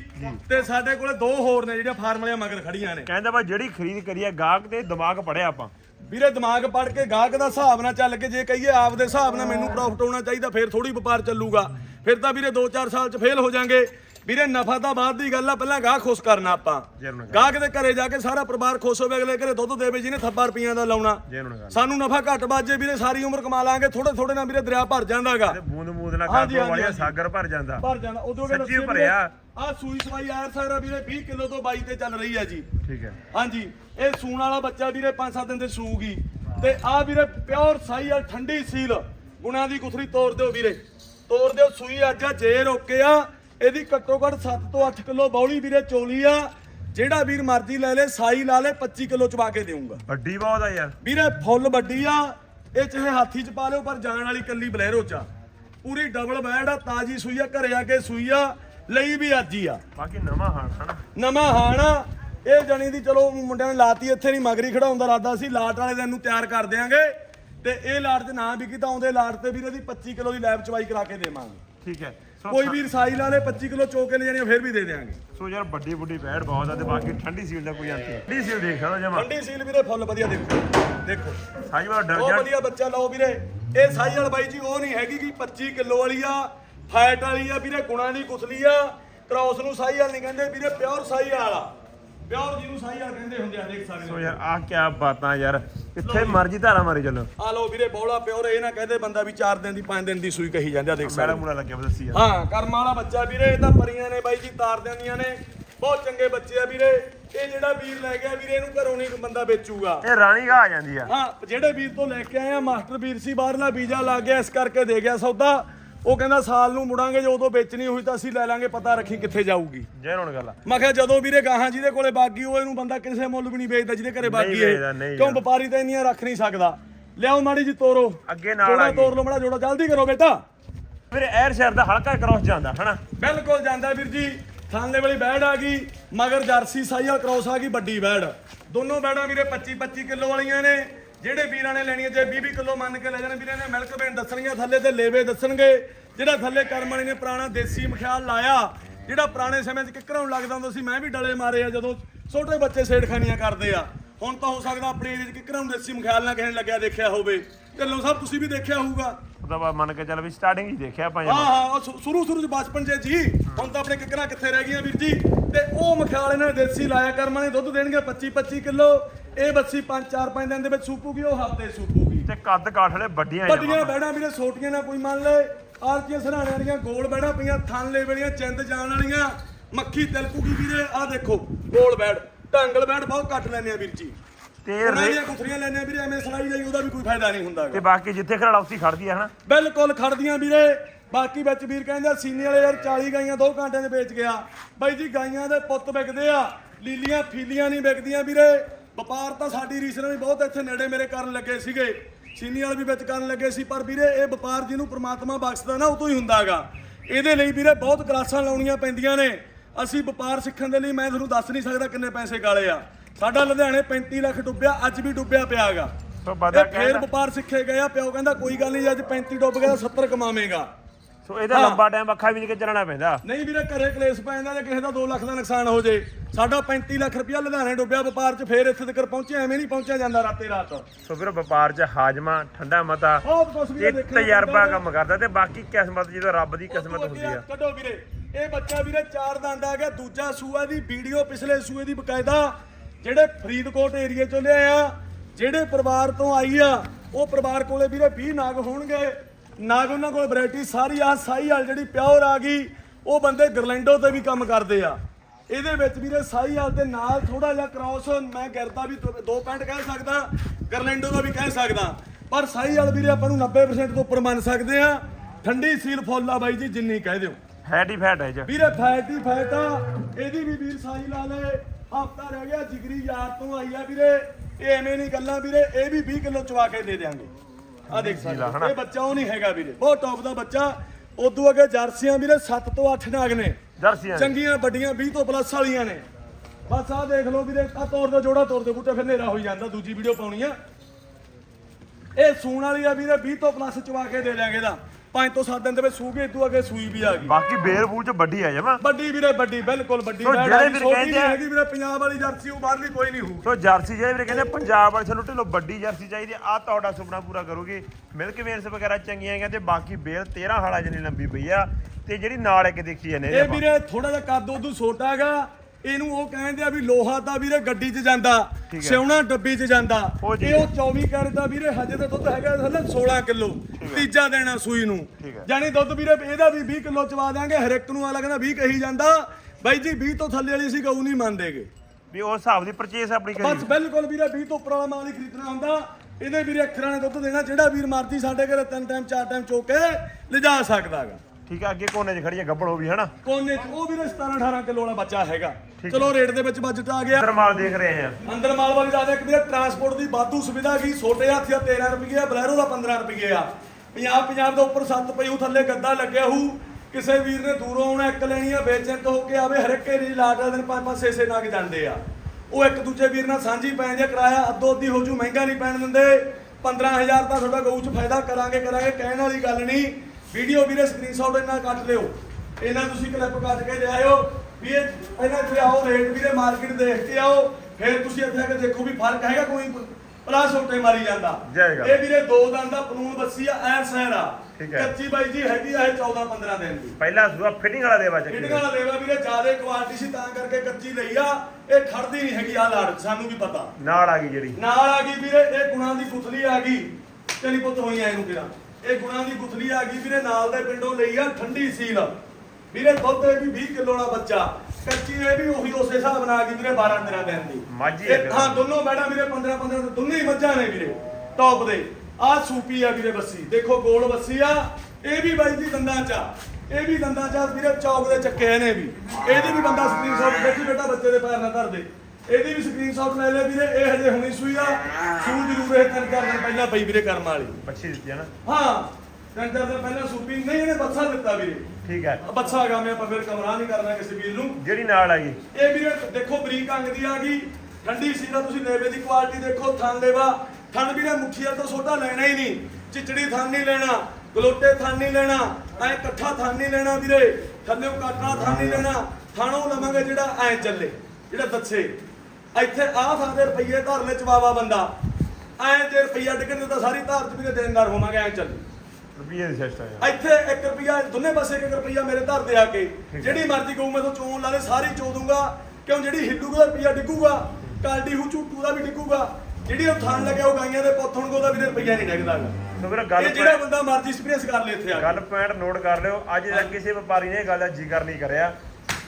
Speaker 2: ਤੇ ਸਾਡੇ ਕੋਲੇ ਦੋ ਹੋਰ ਨੇ ਜਿਹੜੀਆਂ ਫਾਰਮ ਵਾਲੀਆਂ ਮਗਰ ਖੜੀਆਂ ਨੇ।
Speaker 1: ਕਹਿੰਦਾ ਬਾ ਜਿਹੜੀ ਖਰੀਦ ਕਰੀ ਆ ਗਾਹਕ ਤੇ ਦਿਮਾਗ ਪੜਿਆ ਆਪਾਂ।
Speaker 2: ਵੀਰੇ ਦਿਮਾਗ ਪੜ ਕੇ ਗਾਹਕ ਦਾ ਹਿਸਾਬ ਨਾਲ ਚੱਲ ਕੇ ਜੇ ਕਹੀਏ ਆਪ ਦੇ ਹਿਸਾਬ ਨਾਲ ਮੈਨੂੰ ਪ੍ਰੋਫਿਟ ਹੋਣਾ ਚਾਹੀਦਾ ਫਿਰ ਥੋੜੀ ਵਪਾਰ ਚੱਲੂਗਾ। ਫਿਰ ਤਾਂ ਵੀਰੇ 2-4 ਸਾਲ ਚ ਫੇਲ ਹੋ ਜਾਾਂਗੇ। ਵੀਰੇ ਨਫਾ ਤਾਂ ਬਾਅਦ ਦੀ ਗੱਲ ਆ ਪਹਿਲਾਂ ਗਾਹਕ ਖੁਸ਼ ਕਰਨਾ ਆਪਾਂ।
Speaker 1: ਗੱਲ।
Speaker 2: ਗਾਹਕ ਦੇ ਘਰੇ ਜਾ ਕੇ ਸਾਰਾ ਪਰਿਵਾਰ ਖੁਸ਼ ਹੋਵੇ ਅਗਲੇ ਘਰੇ ਦੁੱਧ ਦੇਵੇ ਜਿਹਨੇ ਥੱਪਾ ਰੁਪਈਆਂ ਦਾ ਲਾਉਣਾ।
Speaker 1: ਗੱਲ
Speaker 2: ਸਾਨੂੰ ਨਫਾ ਘੱਟ ਬਾਜੇ ਵੀਰੇ ਸਾਰੀ ਉਮਰ ਕਮਾ ਲਾਂਗੇ ਥੋੜੇ ਥੋੜੇ ਨਾਲ ਵੀਰੇ ਦਰਿਆ ਭਰ ਜਾਂਦਾਗਾ।
Speaker 1: ਬੂੰਦ ਬੂੰਦ ਨਾਲ
Speaker 2: ਹਾਂਜੀ,
Speaker 1: ਵਾਲਿਆ। ਸਾਗਰ ਭਰ ਜਾਂਦਾ।
Speaker 2: ਭਰ ਜਾਂਦਾ। ਉਦੋਂ
Speaker 1: ਸੱਚੀ ਭਰਿਆ।
Speaker 2: ਆ ਸੂਈ ਸਵਾਈ ਆਰ ਸਾਰਾ ਵੀਰੇ 20 ਕਿਲੋ ਤੋਂ 22 ਤੇ ਚੱਲ ਰਹੀ ਆ ਜੀ।
Speaker 1: ਠੀਕ ਹੈ।
Speaker 2: ਹਾਂਜੀ ਇਹ ਸੂਣ ਵਾਲਾ ਬੱਚਾ ਵੀਰੇ 5-7 ਦਿਨ ਤੇ ਸੂਗੀ ਤੇ ਆ ਵੀਰੇ ਪਿਓਰ ਸਾਈ ਆ ਠੰਡੀ ਸੀਲ ਗੁਣਾ ਦੀ ਗੁਥਰੀ ਤੋੜ ਦਿਓ ਵੀਰੇ। ਤੋੜ ਦਿਓ ਸੂਈ ਅੱਜ ਜੇ ਰੋਕੇ ਆ ਇਹਦੀ ਘੱਟੋ ਘੱਟ 7 ਤੋਂ 8 ਕਿਲੋ ਬੌਲੀ ਵੀਰੇ ਚੋਲੀ ਆ। ਜਿਹੜਾ ਵੀਰ ਮਰਜ਼ੀ ਲੈ ਲੇ ਸਾਈ ਲਾ ਲੇ 25 ਕਿਲੋ ਚਵਾ ਕੇ ਦੇਊਂਗਾ।
Speaker 1: ਵੱਡੀ ਬਹੁਤ ਆ ਯਾਰ।
Speaker 2: ਵੀਰੇ ਫੁੱਲ ਵੱਡੀ ਆ ਇਹ ਚਾਹੇ ਹਾਥੀ ਚ ਪਾ ਲਿਓ ਪਰ ਜਾਣ ਵਾਲੀ ਕੱਲੀ ਬਲੈਰੋ ਚ ਆ। ਪੂਰੀ ਡਬਲ ਬੈਡ ਆ ਤਾਜੀ ਸੂਈ ਆ ਘਰੇ ਆ ਕੇ ਸੂਈ ਆ ਲਈ ਵੀ ਅੱਜ ਹੀ ਆ।
Speaker 1: ਬਾਕੀ ਨਵਾਂ ਹਾਣ ਹਨਾ।
Speaker 2: ਨਵਾਂ ਹਾਣਾ ਇਹ ਜਣੀ ਦੀ ਚਲੋ ਮੁੰਡਿਆਂ ਨੇ ਲਾਤੀ ਇੱਥੇ ਨਹੀਂ ਮਗਰੀ ਖੜਾਉਣ ਦਾ ਇਰਾਦਾ ਸੀ। ਲਾਟ ਵਾਲੇ ਦਿਨ ਨੂੰ ਤਿਆਰ ਕਰ ਦਿਆਂਗੇ। ਤੇ ਇਹ ਲਾਟ ਤੇ ਨਾ ਵਿਕੀ ਤਾਂ ਆਉਂਦੇ ਲਾਟ ਤੇ ਵੀਰੇ ਦੀ 25 ਕਿਲੋ ਦੀ ਲੈਬ ਚਵਾਈ ਕਰਾ ਕੇ ਦੇਵਾਂਗੇ।
Speaker 1: ਠੀਕ ਹੈ।
Speaker 2: ਕੋਈ ਵੀਰ ਸਾਈ ਲਾ ਲੇ 25 ਕਿਲੋ ਚੋ ਕੇ ਲੈ ਜਾਣੀ ਫਿਰ ਵੀ ਦੇ ਦੇਾਂਗੇ
Speaker 1: ਸੋ ਯਾਰ ਵੱਡੀ ਵੱਡੀ ਬੈੜ ਬਹੁਤ ਆ ਤੇ ਬਾਕੀ ਠੰਡੀ ਸੀਲ ਦਾ ਕੋਈ ਅੰਤ ਨਹੀਂ। ਠੰਡੀ ਸੀਲ ਦੇਖ ਸਕਦਾ ਜਮਾ।
Speaker 2: ਠੰਡੀ ਸੀਲ ਵੀਰੇ ਫੁੱਲ ਵਧੀਆ ਦੇਖੋ। ਦੇਖੋ।
Speaker 1: ਸਾਈ ਵਾਲਾ ਡਰ
Speaker 2: ਬਹੁਤ
Speaker 1: ਜਾ।
Speaker 2: ਵਧੀਆ ਬੱਚਾ ਲਓ ਵੀਰੇ। ਇਹ ਸਾਈ ਵਾਲ ਬਾਈ ਜੀ ਉਹ ਨਹੀਂ ਹੈਗੀ ਕਿ 25 ਕਿਲੋ ਵਾਲੀ ਆ ਫੈਟ ਵਾਲੀ ਆ। ਵੀਰੇ ਗੁਣਾ ਦੀ ਕੁਸਲੀ ਆ। ਕ੍ਰਾਸ ਨੂੰ ਸਾਈ ਵਾਲ ਨਹੀਂ ਕਹਿੰਦੇ ਵੀਰੇ ਪਿਓਰ ਸਾਈ ਵਾਲ। ਪਿਓਰ ਜਿਹਨੂੰ ਸਾਈ ਵਾਲ ਕਹਿੰਦੇ ਹੁੰਦੇ ਆ ਦੇਖ ਸਕਦੇ
Speaker 1: ਸੋ ਯਾਰ ਆਹ ਕਿਆ ਬਾਤਾਂ ਯਾਰ। ਕਿੱਥੇ ਮਰਜ਼ੀ ਧਾਰਾ ਮਾਰੀ ਚੱਲੋ।
Speaker 2: ਆ ਲਓ ਵੀਰੇ ਬੌਲਾ ਪਿਓਰ ਇਹ ਨਾ ਕਹਦੇ ਬੰਦਾ ਵੀ 4 ਦਿਨ ਦੀ 5 ਦਿਨ ਦੀ ਸੂਈ ਕਹੀ ਜਾਂਦੇ ਆ ਦੇਖ ਸਕਦੇ
Speaker 1: ਮੂੜਾ ਲੱਗਿਆ ਦੱਸੀ ਯਾਰ
Speaker 2: ਹਾਂ ਕਰਮ ਵਾਲਾ ਬੱਚਾ ਵੀਰੇ ਇਹ ਤਾਂ ਪਰੀਆਂ ਨੇ ਬਾਈ ਜੀ ਤਾਰ ਦਿੰਦੀਆਂ ਨੇ। ਬਹੁਤ ਚੰਗੇ ਬੱਚੇ ਆ ਵੀਰੇ। ਇਹ ਜਿਹੜਾ ਵੀਰ ਲੈ ਗਿਆ ਵੀਰੇ ਇਹਨੂੰ ਘਰੋਂ ਨਹੀਂ ਬੰਦਾ ਵੇਚੂਗਾ।
Speaker 1: ਇਹ ਰਾਣੀ ਘਾ ਆ ਜਾਂਦੀ ਆ।
Speaker 2: ਹਾਂ ਜਿਹੜੇ ਵੀਰ ਤੋਂ ਲੈ ਕੇ ਆਏ ਆ ਮਾਸਟਰ ਵੀਰ ਸੀ ਬਾਹਰਲਾ ਵੀਜ਼ਾ ਲੱਗ ਗਿਆ ਇਸ ਕਰਕੇ ਦੇ ਗਿਆ ਸੌਦਾ। ਉਹ ਕਹਿੰਦਾ ਸਾਲ ਨੂੰ ਮੁੜਾਂਗੇ ਜੇ ਉਦੋਂ ਵੇਚਣੀ ਹੋਈ ਤਾਂ ਅਸੀਂ ਲੈ ਲਾਂਗੇ ਪਤਾ ਰੱਖੀ ਕਿੱਥੇ ਜਾਊਗੀ।
Speaker 1: ਜੈ ਹੁਣ ਗੱਲ ਆ।
Speaker 2: ਮੈਂ ਕਿਹਾ ਜਦੋਂ ਵੀਰੇ ਗਾਹਾਂ ਜਿਹਦੇ ਕੋਲੇ ਬਾਗੀ ਉਹ ਇਹਨੂੰ ਬੰਦਾ ਕਿਸੇ ਮੁੱਲ ਵੀ ਨਹੀਂ ਵੇਚਦਾ ਜਿਹਦੇ ਘਰੇ ਬਾਗੀ
Speaker 1: ਵੇਚਦਾ,
Speaker 2: ਹੈ
Speaker 1: ਨਹੀਂ
Speaker 2: ਕਿਉਂ
Speaker 1: ਯਾਰ।
Speaker 2: ਵਪਾਰੀ ਤਾਂ ਇੰਨੀਆਂ ਰੱਖ ਨਹੀਂ ਸਕਦਾ। ਲਿਆਓ ਮਾੜੀ ਜੀ ਤੋਰੋ।
Speaker 1: ਅੱਗੇ ਨਾਲ
Speaker 2: ਜੋੜਾ
Speaker 1: ਆ ਗਈ।
Speaker 2: ਤੋਰ ਲਓ ਮਾੜਾ ਜੋੜਾ। ਜਲਦੀ ਕਰੋ ਬੇਟਾ।
Speaker 1: ਫਿਰ ਐਰ ਸ਼ਹਿਰ ਦਾ ਹਲਕਾ ਕ੍ਰੋਸ ਜਾਂਦਾ ਹਨਾ?
Speaker 2: ਬਿਲਕੁਲ ਜਾਂਦਾ ਵੀਰ ਜੀ। ਥਾਲੇ ਵਾਲੀ ਬੈੜ ਆ ਗਈ ਮਗਰ ਜਰਸੀ ਸਾਈਆ ਕ੍ਰੋਸ ਆ ਗਈ ਵੱਡੀ ਬੈੜ। ਦੋਨੋਂ ਬੈੜਾਂ ਵੀਰੇ 25 25 ਕਿਲੋ ਵਾਲੀਆਂ ਨੇ। ਜਿਹੜੇ ਵੀਰਾਂ ਨੇ ਲੈਣੀਆਂ ਜੇ 20 20 ਕਿਲੋ ਮੰਨ ਕੇ ਲੈ ਜਾਣ ਵੀਰੇ ਨੇ ਮਿਲਕ ਬੈਂਡ ਦੱਸਣਗੀਆਂ ਥੱਲੇ ਤੇ ਲੇਵੇ ਦੱਸਣਗੇ। ਜਿਹੜਾ ਥੱਲੇ ਕਰਮ ਵਾਲੀ ਨੇ ਪੁਰਾਣਾ ਦੇਸੀ ਮਖਿਆਲ ਲਾਇਆ ਜਿਹੜਾ ਪੁਰਾਣੇ ਸਮੇਂ 'ਚ ਕਿੱਕਰਾਂ ਨੂੰ ਲੱਗਦਾ ਹੁੰਦਾ ਸੀ ਮੈਂ ਵੀ ਡਲੇ ਮਾਰੇ ਆ ਜਦੋਂ ਛੋਟੇ ਬੱਚੇ ਸੇੜਖਾਨੀਆਂ ਕਰਦੇ ਆ। ਹੁਣ ਤਾਂ ਹੋ ਸਕਦਾ ਆਪਣੇ ਏਰੀਏ 'ਚ ਕਿੱਕਰਾਂ ਨੂੰ ਦੇਸੀ ਮਖਿਆਲ ਨਾਲ ਨੇ ਲੱਗਿਆ ਦੇਖਿਆ ਹੋਵੇ। ਢਿੱਲੋਂ ਸਾਹਿਬ ਤੁਸੀਂ ਵੀ ਦੇਖਿਆ ਹੋਊਗਾ।
Speaker 1: ਬਾਅਦ ਮੰਨ ਕੇ ਚੱਲ ਵੀ ਸਟਾਰਟਿੰਗ ਹੀ ਦੇਖਿਆ ਆਪਾਂ
Speaker 2: ਹਾਂ। ਹਾਂ ਸ਼ੁਰੂ ਸ਼ੁਰੂ ਚ ਬਚਪਨ ਚ ਜੀ। ਹੁਣ ਤਾਂ ਆਪਣੇ ਕਿਕਰਾਂ ਕਿੱਥੇ ਰਹਿ ਗਈਆਂ ਵੀਰ ਜੀ? ਤੇ ਉਹ ਮਖਿਆਲ ਇਹਨਾਂ ਨੇ ਦੇਸੀ ਲਾਇਆ ਕਰਮਾਂ ਨੇ ਦੁੱਧ ਦੇਣਗੇ 25 25 ਕਿਲੋ। ਇਹ ਬੱਚੀ 5 4 5 ਦਿਨ ਦੇ ਵਿੱਚ ਸੂਪੂਗੀ ਉਹ ਹਫ਼ਤੇ ਸੂਪੂਗੀ
Speaker 1: ਤੇ ਕੱਦ ਕਾਠ ਵਾਲੇ ਵੱਡੀਆਂ
Speaker 2: ਵੱਡੀਆਂ। ਬੈੜਾਂ ਵੀਰੇ ਛੋਟੀਆਂ ਨਾ ਕੋਈ ਮੰਨ ਲੈ ਆਲਤੀਆਂ ਸਰਾਣੇ ਵਾਲੀਆਂ ਗੋਲ ਬੈੜਾਂ ਪਈਆਂ ਥਾਲੇ ਵਾਲੀਆਂ ਚਿੰਦ ਜਾਣ ਵਾਲੀਆਂ। ਮੱਖੀ ਤਿਲਕੂਗੀ ਵੀਰੇ ਆਹ ਦੇਖੋ ਗੋਲ ਬੈੜ ਢੰਗਲ ਬੈੜ ਬਹੁਤ ਘੱਟ ਲੈਣੇ ਆ ਵੀਰ ਜੀ।
Speaker 1: ਤੇ ਰੇ-
Speaker 2: ਦੀਆਂ ਗੁੱਥਰੀਆਂ ਲੈਣੇ ਆ ਵੀਰੇ ਐਵੇਂ ਸਲਾਈ ਜਾਈ ਉਹਦਾ ਵੀ ਕੋਈ ਫਾਇਦਾ ਨਹੀਂ ਹੁੰਦਾ।
Speaker 1: ਤੇ ਬਾਕੀ ਜਿੱਥੇ ਖੜਾ ਉੱਥੇ ਖੜਦੀ ਆ ਹਨਾ?
Speaker 2: ਬਿਲਕੁਲ ਖੜਦੀਆਂ ਵੀਰੇ। ਬਾਕੀ ਵਿੱਚ ਵੀਰ ਕਹਿੰਦੇ ਸੀਨੇ ਵਾਲੇ ਯਾਰ 40 ਗਾਈਆਂ 2 ਘੰਟਿਆਂ ਦੇ ਵੇਚ ਗਿਆ। ਬਾਈ ਜੀ ਗਾਈਆਂ ਦੇ ਪੁੱਤ ਵਿਕਦੇ ਆ। ਲੀਲੀਆਂ ਫੀਲੀਆਂ ਨਹੀਂ ਵਿਕਦੀਆਂ ਵੀਰੇ। ਵਪਾਰ ਤਾਂ ਸਾਡੀ ਰੀਸ ਨਾਲ ਵੀ ਬਹੁਤ ਇੱਥੇ ਨੇੜੇ ਮੇਰੇ ਕਰਨ ਲੱਗੇ ਸੀਗੇ। ਸੀਨੀ ਵਾਲੇ ਵੀ ਵਿੱਚ ਕਰਨ ਲੱਗੇ ਸੀ ਪਰ ਵੀਰੇ ਇਹ ਵਪਾਰ ਜਿਹਨੂੰ ਪ੍ਰਮਾਤਮਾ ਬਖਸ਼ਦਾ ਨਾ ਉਹ ਤੋਂ ਹੀ ਹੁੰਦਾਗਾ। ਇਹਦੇ ਲਈ ਵੀਰੇ ਬਹੁਤ ਕਲਾਸਾਂ ਲਾਉਣੀਆਂ ਪੈਂਦੀਆਂ ਨੇ। ਅਸੀਂ ਵਪਾਰ ਸਿੱਖਣ ਦੇ ਲਈ ਮੈਂ ਤੁਹਾਨੂੰ ਦੱਸ ਨਹੀਂ ਸਕਦਾ ਕਿੰਨੇ ਪੈਸੇ ਗਾਲੇ ਆ। ਸਾਡਾ ਲੁਧਿਆਣੇ 35 ਲੱਖ ਡੁੱਬਿਆ ਅੱਜ ਵੀ ਡੁੱਬਿਆ ਪਿਆਗਾ।
Speaker 1: ਸੋ
Speaker 2: ਇਹ ਫੇਰ ਵਪਾਰ ਸਿੱਖੇ ਗਏ ਆ ਪਿਓ ਕਹਿੰਦਾ ਕੋਈ ਗੱਲ ਨਹੀਂ ਅੱਜ 35 ਡੁੱਬ ਗਿਆ ਤਾਂ 70 ਕਮਾਵੇਂਗਾ।
Speaker 1: ਸੋ ਇਹਦਾ ਲੰਬਾ ਟਾਈਮ ਅੱਖਾਂ ਵੀ ਨਹੀਂ ਕੇ ਚੱਲਣਾ ਪੈਂਦਾ।
Speaker 2: ਨਹੀਂ ਵੀਰੇ ਘਰੇ ਕਲੇਸ਼ ਪੈ ਜਾਂਦਾ ਜੇ ਕਿਸੇ ਦਾ 2 ਲੱਖ ਦਾ ਨੁਕਸਾਨ ਹੋ ਜੇ। ਸਾਡਾ 35 ਲੱਖ ਰੁਪਇਆ ਲੁਧਿਆਣੇ ਡੁੱਬਿਆ ਵਪਾਰ 'ਚ ਫੇਰ ਇੱਥੇ ਤੱਕ ਪਹੁੰਚਿਆ ਐਵੇਂ ਨਹੀਂ ਪਹੁੰਚਿਆ ਜਾਂਦਾ ਰਾਤੇ ਰਾਤ।
Speaker 1: ਸੋ ਫਿਰ ਵਪਾਰ 'ਚ ਹਾਜਮਾ ਠੰਡਾ ਮਤਾ।
Speaker 2: ਵੀਰੇ ਦੇਖਣਾ
Speaker 1: ਤਜਰਬਾ ਕੰਮ ਕਰਦਾ ਤੇ ਬਾਕੀ ਕਿਸਮਤ ਜਦੋਂ ਰੱਬ ਦੀ ਕਿਸਮਤ ਹੁੰਦੀ ਆ।
Speaker 2: ਕੱਢੋ ਵੀਰੇ? ਇਹ ਬੱਚਾ ਵੀਰੇ ਚਾਰ ਦੰਦ ਆ ਗਿਆ ਦੂਜਾ ਸੂਆ ਦੀ ਵੀਡੀਓ ਪਿਛਲੇ ਸੂਏ ਦੀ ਬਕਾਇਦਾ ਜਿਹੜੇ ਫਰੀਦਕੋਟ ਏਰੀਏ ਚੋਂ ਲਿਆਇਆ ਜਿਹੜੇ ਪਰਿਵਾਰ ਤੋਂ ਆਈ ਆ ਉਹ ਪਰਿਵਾਰ ਕੋਲੇ ਵੀਰੇ 20 ਨਾਗ ਹੋਣਗੇ। ਨਾਗ ਉਹਨਾਂ ਕੋਲ ਵੈਰਾਈਟੀ ਸਾਰੀ ਆ ਸਾਈ ਵਾਲ ਜਿਹੜੀ ਪਿਓਰ ਆ ਗਈ ਉਹ ਬੰਦੇ ਗਰਲੈਂਡੋ ਤੇ ਵੀ ਕੰਮ ਕਰਦੇ ਆ। ਇਹਦੇ ਵਿੱਚ ਵੀਰੇ ਸਾਈ ਵਾਲ ਦੇ ਨਾਲ ਥੋੜਾ ਜਿਹਾ ਕ੍ਰਾਸ ਮੈਂ ਗਿਰਦਾ ਵੀ ਦੋ- ਦੋ ਪੈਂਟ ਕਹਿ ਸਕਦਾ ਗਰਲੈਂਡੋ ਦਾ ਵੀ ਕਹਿ ਸਕਦਾ। ਪਰ ਸਾਈ ਵਾਲ ਵੀਰੇ ਆਪਾਂ ਨੂੰ 90% ਤੋਂ ਉੱਪਰ ਮੰਨ ਸਕਦੇ ਆ। ਠੰਡੀ ਸੀਲ ਫੁੱਲ ਆ ਬਾਈ ਜੀ ਜਿੰਨੀ ਕਹਿ ਦਿਓ।
Speaker 1: ਫੈਟ ਹੀ ਫੈਟ ਹੈ 'ਚ।
Speaker 2: ਵੀਰੇ ਫੈਟ ਹੀ ਫੈਟ ਆ ਇਹਦੀ ਵੀ ਵੀਰ ਸਾਈ ਲਾ ਲੈ ਹਫਤਾ ਰਹਿ ਗਿਆ ਜਿਗਰੀ ਯਾਰ ਤੋਂ ਆਈ ਆ ਵੀਰੇ। ਇਹ ਐਵੇਂ ਨਹੀਂ ਗੱਲਾਂ ਵੀਰੇ ਇਹ ਵੀ 20 ਕਿਲੋ ਚਵਾ ਕੇ ਦੇ ਦਿਆਂਗੇ। ਆ ਦੇਖ ਸਕਦੇ
Speaker 1: ਹਨਾ?
Speaker 2: ਹੋ। ਇਹ ਬੱਚਾ ਉਹ ਨਹੀਂ ਹੈਗਾ ਵੀਰੇ। ਬਹੁਤ ਟੌਪ ਦਾ ਬੱਚਾ। ਉਦੋਂ ਅੱਗੇ ਜਰਸੀਆਂ ਵੀਰੇ 7 ਤੋਂ 8 ਨਾਗ ਨੇ।
Speaker 1: ਜਰਸੀਆਂ
Speaker 2: ਚੰਗੀਆਂ ਵੱਡੀਆਂ 20 ਤੋਂ ਪਲੱਸ ਵਾਲੀਆਂ ਨੇ। ਬਸ ਆਹ ਦੇਖ ਲਓ ਵੀਰੇ ਆ ਤੋੜ ਦੇ ਜੋੜਾ ਤੋੜ ਦੇ ਬੂਟੇ ਫਿਰ ਹਨੇਰਾ ਹੋਈ ਜਾਂਦਾ ਦੂਜੀ ਵੀਡੀਓ ਪਾਉਣੀ ਆ। ਇਹ ਸੂਣ ਵਾਲੀ ਆ ਵੀਰੇ 20 ਤੋਂ ਪਲੱਸ ਚਵਾ ਕੇ ਦੇ ਦਿਆਂਗੇ ਇਹਦਾ। 5 ਤੋਂ 7 ਦਿਨ ਦੇ ਵਿੱਚ ਸੂਗੇ ਇਦੋਂ ਅੱਗੇ ਸੂਈ ਵੀ ਆ ਗਈ।
Speaker 1: ਬਾਕੀ ਬੇਰ ਬੂਲ 'ਚ ਵੱਡੀ ਆ ਜਮਾ।
Speaker 2: ਵੱਡੀ ਵੀਰੇ ਵੱਡੀ ਬਿਲਕੁਲ ਵੱਡੀ।
Speaker 1: ਸੋ ਜਿਹੜੇ ਵੀਰ ਕਹਿੰਦੇ ਆ-
Speaker 2: ਹੈਗੀ ਵੀਰੇ ਪੰਜਾਬ ਵਾਲੀ ਜਰਸੀ ਉਹ ਬਾਹਰਲੀ ਕੋਈ ਨਹੀਂ ਹੋਊ
Speaker 1: ਸੋ ਜਰਸੀ ਜਿਹੜੇ ਵੀਰੇ ਕਹਿੰਦੇ ਪੰਜਾਬ ਵਾਲੇ ਸਾਨੂੰ ਢਿੱਲੋਂ ਵੱਡੀ ਜਰਸੀ ਚਾਹੀਦੀ ਆ। ਤੁਹਾਡਾ ਸੁਪਨਾ ਪੂਰਾ ਕਰੂਗੀ। ਮਿਲਕ ਵੇਨਸ ਵਗੈਰਾ ਚੰਗੀਆਂ ਹੈਗੀਆਂ ਤੇ ਬਾਕੀ ਬੇਲ 13 ਹਾਲਾ ਜਿੰਨੀ ਲੰਬੀ ਪਈ ਆ। ਤੇ ਜਿਹੜੀ ਨਾਲ ਇੱਕ ਦੇਖੀ ਜਾਂਦੇ
Speaker 2: ਇਹ ਵੀਰੇ ਥੋੜਾ ਜਿਹਾ ਕੱਦ ਉਦੋਂ ਛੋਟਾ ਹੈਗਾ। ਇਹਨੂੰ ਉਹ ਕਹਿੰਦੇ ਆ ਵੀ ਲੋਹਾ ਤਾਂ ਵੀਰੇ ਗੱਡੀ 'ਚ ਜਾਂਦਾ। ਸਿਉਣਾ ਡੱਬੀ 'ਚ ਜਾਂਦਾ।
Speaker 1: ਉਹ।
Speaker 2: ਇਹ ਉਹ 24 ਕੈਰਟ ਦਾ ਵੀਰੇ ਹਜੇ ਤਾਂ ਦੁੱਧ ਹੈਗਾ ਥੱਲੇ 16 ਕਿਲੋ ਤੀਜਾ ਦੇਣਾ ਸੂਈ ਨੂੰ। ਜਾਨੀ ਦੁੱਧ ਵੀਰੇ ਇਹਦਾ ਵੀ 20 ਕਿਲੋ ਚਵਾ ਦਿਆਂਗੇ ਹਰ ਇੱਕ ਨੂੰ ਅਲੱਗ ਕਹਿੰਦਾ 20 ਕਹੀ ਜਾਂਦਾ। ਬਾਈ ਜੀ 20 ਤੋਂ ਥੱਲੇ ਵਾਲੀ ਸੀ ਗਊ ਨਹੀਂ ਮੰਨਦੇਗੇ।
Speaker 1: ਵੀ ਉਸ ਹਿਸਾਬ ਦੀ ਪਰਚੇਸ ਆਪਣੀ
Speaker 2: ਬਸ
Speaker 1: ਕਰੀ
Speaker 2: ਬਿਲਕੁਲ ਵੀਰੇ 20 ਤੋਂ ਉੱਪਰ ਵਾਲਾ ਮਾਲ ਹੀ ਖਰੀਦਣਾ ਹੁੰਦਾ। ਇਹਦੇ ਵੀਰੇ ਅੱਖਰਾਂ ਨੇ ਦੁੱਧ ਦੇਣਾ ਜਿਹੜਾ ਵੀਰ ਮਰਦੀ ਸਾਡੇ ਘਰੇ ਤਿੰਨ ਟਾਈਮ ਚਾਰ ਟਾਈਮ ਚੋ ਕੇ ਲਿਜਾ ਸਕਦਾਗਾ
Speaker 1: ਠੀਕ ਆ ਅੱਗੇ ਕੋਨੇ 'ਚ ਖੜੀ ਆ ਗੱਬੜ ਉਹ ਵੀ ਹਨਾ?
Speaker 2: ਕੋਨੇ ਚ ਉਹ ਵੀਰੇ 17 18 ਕਿਲੋ ਵਾਲਾ ਬੱਚਾ ਹੈਗਾ। ਚਲੋ ਰੇਟ ਦੇ ਵਿੱਚ ਬਜਟ ਆ ਗਿਆ।
Speaker 1: ਅੰਦਰ ਮਾਲ ਦੇਖ ਰਹੇ ਆ।
Speaker 2: ਅੰਦਰ ਮਾਲ ਵਾਲੀ ਦਾ ਇੱਕ ਵੀਰੇ ਟਰਾਂਸਪੋਰਟ ਦੀ ਵਾਧੂ ਸੁਵਿਧਾ ਗਈ ਛੋਟੇ ਹਾਥੀ ਦਾ 13 ਰੁਪਏ ਆ ਬਲੈਰੋ ਦਾ 15 ਰੁਪਏ ਆ। ਪੰਜਾਬ ਪੰਜਾਬ ਦਾ ਉੱਪਰ ਸੱਤ ਪਈੂ ਥੱਲੇ ਗੱਦਾ ਲੱਗਿਆ ਹੂ। ਕਿਸੇ ਵੀਰ ਨੇ ਦੂਰੋਂ ਆਉਣਾ ਇੱਕ ਲੈਣੀ ਆ ਬੇਚੈਂਕ ਹੋ ਕੇ ਆਵੇ ਹਰ ਇੱਕ ਏਰੀ ਲਾਟ ਦਾ ਦਿਨ ਪੰਜ ਪੰਜ ਛੇ ਛੇ ਨਗ ਜਾਂਦੇ ਆ। ਉਹ ਇੱਕ ਦੂਜੇ ਵੀਰ ਨਾਲ ਸਾਂਝੀ ਪੈਣ ਜੇ ਕਿਰਾਇਆ ਅੱਧੋ ਅੱਧੀ ਹੋ ਜੂ ਮਹਿੰਗਾ ਨਹੀਂ ਪੈਣ ਦਿੰਦੇ। 15000 ਤਾਂ ਤੁਹਾਡਾ ਗਊ ਚ ਫਾਇਦਾ ਕਰਾਂਗੇ ਕਰਾਂਗੇ ਕਹਿਣ ਵਾਲੀ ਗੱਲ ਨਹੀਂ। ਵੀਡੀਓ ਵੀਰੇ ਸਕਰੀਨਸ਼ਾਟ ਇਹਨਾਂ ਕੱਟ ਲਿਓ ਇਹਨਾਂ ਤੁਸੀਂ ਕਲਿੱਪ ਕੱਟ ਕੇ ਲਿਆਇਓ ਵੀ ਇਹ ਇਹਨਾਂ ਤੇ ਆਓ ਰੇਟ ਵੀ ਦੇ ਮਾਰਕੀਟ ਦੇਖ ਕੇ ਆਓ। ਫਿਰ ਤੁਸੀਂ ਇੱਥੇ ਆ ਕੇ ਦੇਖੋ ਵੀ ਫ਼ਰਕ ਹੈਗਾ ਕੋਈ ਪਲਾਸ ਛੋਟੇ ਮਾਰੀ ਜਾਂਦਾ।
Speaker 1: ਜਾਏਗਾ।
Speaker 2: ਇਹ ਵੀਰੇ ਦੋ ਦੰਦ ਦਾ ਪਲੂਣ ਬੱਸੀ ਆ ਐ ਸਹਿਰ ਆ। ਕੱਚੀ ਬਾਈ ਜੀ ਹੈਗੀ ਆ ਇਹ 14 15 ਦਿਨ ਦੀ।
Speaker 1: ਪਹਿਲਾ ਸੂਆ ਫਿਟਿੰਗ ਵਾਲਾ ਦੇਵਾ ਚੱਕੀ
Speaker 2: ਕਿਹੜੀਆਂ ਵਾਲਾ ਲੈਵਾ ਵੀਰੇ ਜ਼ਿਆਦਾ ਕੁਆਲਿਟੀ ਸੀ ਤਾਂ ਕਰਕੇ ਕੱਚੀ ਲਈ ਆ। ਇਹ ਖੜਦੀ ਨਹੀਂ ਹੈਗੀ ਆ ਲਾੜ ਸਾਨੂੰ ਵੀ ਪਤਾ।
Speaker 1: ਨਾਲ ਆ ਗਈ ਜਿਹੜੀ।
Speaker 2: ਨਾਲ ਆ ਗਈ ਵੀਰੇ ਇਹ ਗੁਣਾਂ ਦੀ ਗੁਥਲੀ ਆ ਗਈ। ਤੇਰੀ ਪੁੱਤ ਹੋਈ ਐ ਇਹਨੂੰ ਕਿਹਾ ਇਹ ਗੁਣਾਂ ਦੀ ਗੁਥਲੀ ਆ ਗਈ ਵੀਰੇ ਨਾਲ ਦੇ ਪਿੰਡੋਂ ਲਈ ਆ ਠੰਡੀ ਸੀਲ। ਵੀਰੇ ਦੁੱਧ ਇਹ ਵੀ 20 ਕਿਲੋ ਵਾਲਾ ਬੱਚਾ ਕੱਚੀ ਇਹ ਵੀ ਉਹੀ ਉਸੇ ਹਿਸਾਬ ਨਾਲ ਆ ਗਈ ਵੀਰੇ 12 13 ਦਿਨ ਦੀ।
Speaker 1: ਮਾਝੀ
Speaker 2: ਇਹ-
Speaker 1: ਇੱਕ
Speaker 2: ਹਾਂ ਦੋਨੋਂ ਮੈਡਮ ਵੀਰੇ 15 15 ਦੇ ਦੋਨੇ ਹੀ ਮੱਝਾਂ ਨੇ ਵੀਰੇ ਟੌਪ ਦੇ। ਆਹ ਸੂਪੀ ਆ ਵੀਰੇ ਬੱਸੀ ਦੇਖੋ ਗੋਲ ਬੱਸੀ ਆ ਇਹ ਵੀ ਬਾਈ ਜੀ ਦੰਦਾਂ ਚ ਆ। ਇਹ ਵੀ ਦੰਦਾਂ ਚ ਆ ਵੀਰੇ ਚੌਕ ਦੇ ਚੱਕੇ ਨੇ ਵੀ। ਇਹਦੀ ਵੀ ਬੰਦਾ ਸਕਰੀਨਸ਼ਾਟ ਦੇਖੀ ਬੇਟਾ ਬੱਚੇ ਦੇ ਪੈਰ ਨਾ ਧਰ ਦੇ। ਇਹਦੀ ਵੀ ਸਕਰੀਨਸ਼ਾਟ ਲੈ ਲੈ ਵੀਰੇ ਇਹ ਹਜੇ ਹੁਣੀ ਸੂਈ ਆ। ਸੂ ਜ਼ਰੂਰ ਇਹ ਤਿੰਨ ਚਾਰ ਦਿਨ ਪਹਿਲਾਂ ਪਈ ਵੀਰੇ ਕਰਮ ਵਾਲੀ।
Speaker 1: ਬੱਚੀ ਦਿੱਤੀ ਹੈ ਨਾ।
Speaker 2: ਹਾਂ ਤਿੰਨ ਚਾਰ ਦਿਨ ਪਹਿਲਾਂ ਸੂਪੀ। ਨਹੀਂ ਇਹਨੇ ਬੱਚਾ ਦਿੱਤਾ ਵੀਰੇ।
Speaker 1: ਠੀਕ ਹੈ
Speaker 2: ਬੱਚਾ ਹੈਗਾ ਮੈਂ ਆਪਾਂ ਫਿਰ ਕਮਰਾ ਨਹੀਂ ਕਰਨਾ ਕਿਸੇ ਵੀਰ ਨੂੰ।
Speaker 1: ਜਿਹੜੀ ਨਾਲ ਆ ਗਈ
Speaker 2: ਇਹ ਵੀਰੇ ਦੇਖੋ ਬਰੀਕ ਅੰਗ ਦੀ ਆ ਗਈ। ਠੰਡੀ ਸੀ ਦਾ ਤੁਸੀਂ ਲੇਵੇ ਦੀ ਕੁਆਲਿਟੀ ਦੇਖੋ ਥਣ ਲੇਵਾ। ਥਣ ਵੀਰੇ ਮੁੱਠੀਆ ਤੋਂ ਛੋਟਾ ਲੈਣਾ ਹੀ ਨਹੀਂ। ਚਿਚੜੀ ਥਣ ਨਹੀਂ ਲੈਣਾ ਗਲੋਟੇ ਥਣ ਨਹੀਂ ਲੈਣਾ ਐ ਇਕੱਠਾ ਥਣ ਨਹੀਂ ਲੈਣਾ ਵੀਰੇ। ਥੱਲੇ ਕਾਟਾ ਥਣ ਨਹੀਂ ਲੈਣਾ। ਥਣੋਂ ਲਵਾਂਗੇ ਜਿਹੜਾ ਐ ਚੱਲੇ ਜਿਹੜਾ ਦੱਸੇ। ਇੱਥੇ ਆਹ ਥਾਂ ਦੇ ਰੁਪਈਏ ਧਰ ਲੈ ਚਵਾਵਾ ਬੰਦਾ। ਐ ਜੇ ਰੁਪਈਆ ਡਿੱਗਣ ਤਾਂ ਸਾਰੀ ਧਾਰ ਚ ਵੀਰੇ ਦੇਣਦਾਰ ਹੋਵਾਂਗੇ ਐ ਚੱਲੇ।
Speaker 1: ਰੁਪਈਏ ਦੀ ਸਿਸਟਮ ਹੈ
Speaker 2: ਇੱਥੇ 1 ਰੁਪਿਆ ਦੋਨੇ ਪਾਸੇ 1 ਰੁਪਿਆ ਮੇਰੇ ਧਰ ਦੇ ਆ ਕੇ। ਜਿਹੜੀ ਮਰਜ਼ੀ ਕਹੂੰ ਮੈਂ ਤੋਂ ਚੋਣ ਲਾ ਲੈ ਸਾਰੀ ਚੋ ਦੂੰਗਾ। ਕਿਉਂ ਜਿਹੜੀ ਹਿੱਲੂਗਾ ਰੁਪਿਆ ਡਿੱਗੂਗਾ। ਕਾਲਡੀ ਹੂ ਝੂਟੂ ਦਾ ਵੀ ਡਿੱਗੂਗਾ। ਜਿਹੜੀ ਉਹ ਥਾਣ ਲੱਗਿਆ ਉਹ ਗਾਈਆਂ ਦੇ ਪੁੱਤ ਹੁਣ ਉਹਦਾ ਵੀ ਰੁਪਿਆ ਨਹੀਂ ਡਿੱਗਦਾ
Speaker 1: ਸੋ ਵੀਰੇ ਗੱਲ
Speaker 2: ਇਹ ਜਿਹੜਾ ਬੰਦਾ ਮਰਜ਼ੀ ਐਕਸਪੀਰੀਅੰਸ ਕਰ ਲੈ ਇੱਥੇ ਆ ਕੇ।
Speaker 1: ਗੱਲ ਪੁਆਇੰਟ ਨੋਟ ਕਰ ਲਿਓ। ਅੱਜ ਤੱਕ ਕਿਸੇ ਵਪਾਰੀ ਨੇ ਇਹ ਗੱਲ ਦਾ ਜ਼ਿਕਰ ਨਹੀਂ ਕਰਿਆ।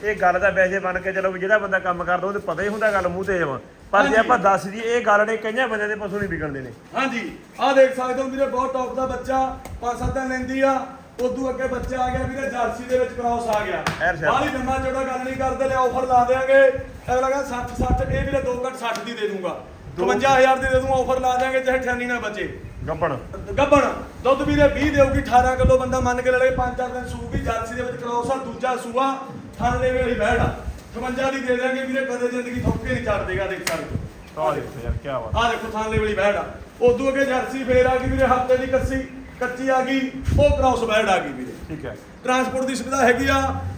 Speaker 1: ਇਹ ਗੱਲ ਦਾ ਵੈਸੇ ਬਣ ਕੇ ਚਲੋ ਵੀ ਜਿਹੜਾ ਬੰਦਾ ਕੰਮ ਕਰਦਾ ਉਹਨੂੰ ਪਤਾ ਹੀ ਹੁੰਦਾ ਗੱਲ ਮੂੰਹ ਤੇ ਜਮਾ ਪਰ ਜੇ। ਆਪਾਂ ਦੱਸ ਦਈਏ ਇਹ ਗੱਲ ਨੇ ਕਈਆਂ ਬੰਦਿਆਂ ਦੇ ਪਸ਼ੂ ਨਹੀਂ ਵਿਕਣਦੇ ਨੇ।
Speaker 2: ਹਾਂਜੀ ਆਹ ਦੇਖ ਸਕਦੇ ਹੋ ਵੀਰੇ ਬਹੁਤ ਟੌਪ ਦਾ ਬੱਚਾ ਪੰਜ ਸੱਤ ਦਿਨ ਲੈਂਦੀ ਆ ਉਦੋਂ ਅੱਗੇ ਬੱਚਾ ਆ ਗਿਆ ਵੀਰੇ ਜਰਸੀ ਦੇ ਵਿੱਚ ਕ੍ਰਾਸ ਆ ਗਿਆ।
Speaker 1: ਐਰ ਸ਼ਾਇਦ।
Speaker 2: ਬਾਹਲੀ ਲੰਮਾ ਚੌੜਾ ਗੱਲ ਨਹੀਂ ਕਰਦੇ ਲੈ ਆਫਰ ਲਾ ਦੇਾਂਗੇ ਅਗਲਾ ਕਹਿੰਦਾ 60 60 ਇਹ ਵੀਰੇ 2 ਘੱਟ 60 ਦੀ ਦੇ ਦੂੰਗਾ। 55000 ਦੀ ਦੇ ਦੂੰਗਾ ਆਫਰ ਲਾ ਦੇਾਂਗੇ ਚਾਹੇ 98 ਨਾ ਬਚੇ।
Speaker 1: ਗੱਬਣ।
Speaker 2: ਗੱਬਣ ਦੁੱਧ ਵੀਰੇ 20 ਦੇਊਗੀ 18 ਕਿਲੋ ਬੰਦਾ ਮੰਨ ਕੇ ਲੜੇ 5-4 ਦਿਨ ਸੂਗੀ ਜਰਸੀ ਦੇ ਵਿੱਚ ਕ੍ਰਾਸ ਆ ਦੂਜਾ ਸੂਆ ਥਣ ਦੇ ਵੇਲੇ ਬਹਿੜਾ 55 ਦੀ ਦੇ ਦੇਾਂਗੇ ਵੀਰੇ ਕਦੇ ਜ਼ਿੰਦਗੀ ਥੋਕੇ ਨਹੀਂ ਛੱਡ ਦੇਗਾ ਦੇਖ ਸਕਦੇ।
Speaker 1: ਆਹ ਦੇਖੋ ਯਾਰ ਕੀ ਬਾਤ।
Speaker 2: ਆਹ ਦੇਖੋ ਥਾਂ ਵਾਲੀ ਬੈੜ ਆ। ਉਦੋਂ ਅੱਗੇ ਜਰਸੀ ਫੇਰ ਆ ਗਈ ਵੀਰੇ ਹਫ਼ਤੇ ਦੀ ਕੱਸੀ ਕੱਚੀ ਆ ਗਈ ਉਹ ਕ੍ਰਾਸ ਬੈੜ ਆ ਗਈ ਵੀਰੇ।
Speaker 1: ਠੀਕ ਹੈ।
Speaker 2: ਟਰਾਂਸਪੋਰਟ ਦੀ ਸੁਵਿਧਾ ਹੈਗੀ ਆ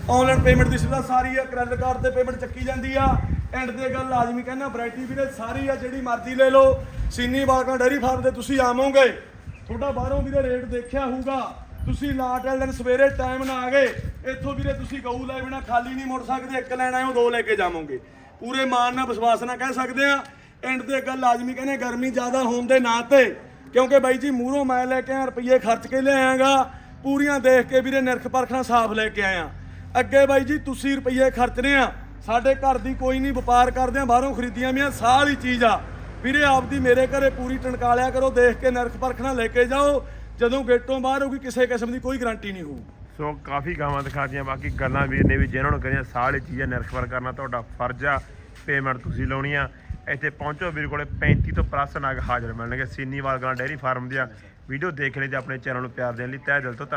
Speaker 2: ਆਨਲਾਈਨ ਪੇਮੈਂਟ ਦੀ ਸੁਵਿਧਾ ਸਾਰੀ ਆ ਕ੍ਰੈਡਿਟ ਕਾਰਡ ਤੇ ਪੇਮੈਂਟ ਚੱਕੀ ਜਾਂਦੀ ਆ। ਐਂਡ ਤੇ ਗੱਲ ਲਾਜ਼ਮੀ ਕਹਿੰਦਾ ਵੈਰਾਈਟੀ ਵੀਰੇ ਸਾਰੀ ਆ ਜਿਹੜੀ ਮਰਜ਼ੀ ਲੈ ਲਓ। ਸੀਨੀ ਬਾਲਕਾ ਡੈਰੀ ਫਾਰਮ ਤੇ ਤੁਸੀਂ ਆਵੋਗੇ। ਤੁਹਾਡਾ ਬਾਹਰੋਂ ਵੀਰੇ ਰੇਟ ਦੇਖਿਆ ਹੋਊਗਾ। ਤੁਸੀਂ ਲਾਟ ਵਾਲੇ ਦਿਨ ਸਵੇਰੇ ਟਾਈਮ ਨਾ ਆ ਗਏ। ਇੱਥੋਂ ਵੀਰੇ ਤੁਸੀਂ ਗਊ ਲੈ ਬਿਨਾ ਖਾਲੀ ਨਹੀਂ ਮੁੜ ਸਕਦੇ, ਇੱਕ ਲੈਣ ਆਇਓ ਦੋ ਲੈ ਕੇ ਜਾਵੋਗੇ। ਪੂਰੇ ਮਾਣ ਨਾਲ ਵਿਸ਼ਵਾਸ ਨਾਲ ਕਹਿ ਸਕਦੇ ਆ ਐਂਡ ਤੇ ਗੱਲ ਲਾਜ਼ਮੀ ਕਹਿੰਦੇ ਗਰਮੀ ਜ਼ਿਆਦਾ ਹੋਣ ਦੇ ਨਾਂ ਤੇ। ਕਿਉਂਕਿ ਬਾਈ ਜੀ, ਮੂਹਰੋਂ ਮੈਂ ਲੈ ਕੇ ਆ ਰੁਪਏ ਖਰਚ ਕੇ ਲਿਆਂਗਾ ਪੂਰੀਆਂ ਦੇਖ ਕੇ ਵੀਰੇ ਨਿਰਖ ਪਰਖਣਾ ਸਾਫ਼ ਲੈ ਕੇ ਆਇਆ। ਅੱਗੇ ਬਾਈ ਜੀ, ਤੁਸੀਂ ਰੁਪਏ ਖਰਚਨੇ ਆ। ਸਾਡੇ ਘਰ ਦੀ ਕੋਈ ਨਹੀਂ, ਵਪਾਰ ਕਰਦੇ ਆ, ਬਾਹਰੋਂ ਖਰੀਦੀਆਂ ਮੀਆਂ ਸਾਲ ਹੀ ਚੀਜ਼ ਆ। ਵੀਰੇ ਆਪਦੀ ਮੇਰੇ ਘਰੇ ਪੂਰੀ ਟਣਕਾਲਿਆ ਕਰੋ, ਦੇਖ ਕੇ ਨਿਰਖ ਪਰਖਣਾ ਲੈ ਕੇ ਜਾਓ। ਜਦੋਂ ਗੇਟੋਂ ਬਾਹਰ ਹੋਊਗੀ, ਕਿਸੇ ਕਿਸਮ ਦੀ ਕੋਈ ਗਾਰੰਟੀ ਨਹੀਂ ਹੋਊ।
Speaker 1: ਸੋ ਕਾਫੀ ਗਾਵਾਂ ਦਿਖਾਤੀਆਂ, ਬਾਕੀ ਗੱਲਾਂ ਵੀਰ ਨੇ ਵੀ ਜਿਹਨਾਂ ਨੂੰ ਕਰੀਆਂ ਸਾਰੀ ਚੀਜ਼ਾਂ ਨਿਰਖਬਰ ਕਰਨਾ, ਤੁਹਾਡਾ ਫਰਜ਼ ਆ ਪੇਮੈਂਟ ਤੁਸੀਂ ਲਾਉਣੀ ਆ ਇੱਥੇ ਪਹੁੰਚੋ ਵੀਰ ਕੋਲੇ 35 ਤੋਂ ਪਲੱਸ ਨਗ ਹਾਜ਼ਰ ਮਿਲਣਗੇ। ਸੀਨੀਵਾਲ ਗਾਂ ਡੇਅਰੀ ਫਾਰਮ ਦੀਆਂ ਵੀਡੀਓ ਦੇਖ ਲਈ ਤੇ ਆਪਣੇ ਚੈਨਲ ਨੂੰ ਪਿਆਰ ਦੇਣ ਲਈ ਤਹਿ ਦਿਲ ਤੋਂ ਧੰਨਵਾਦ।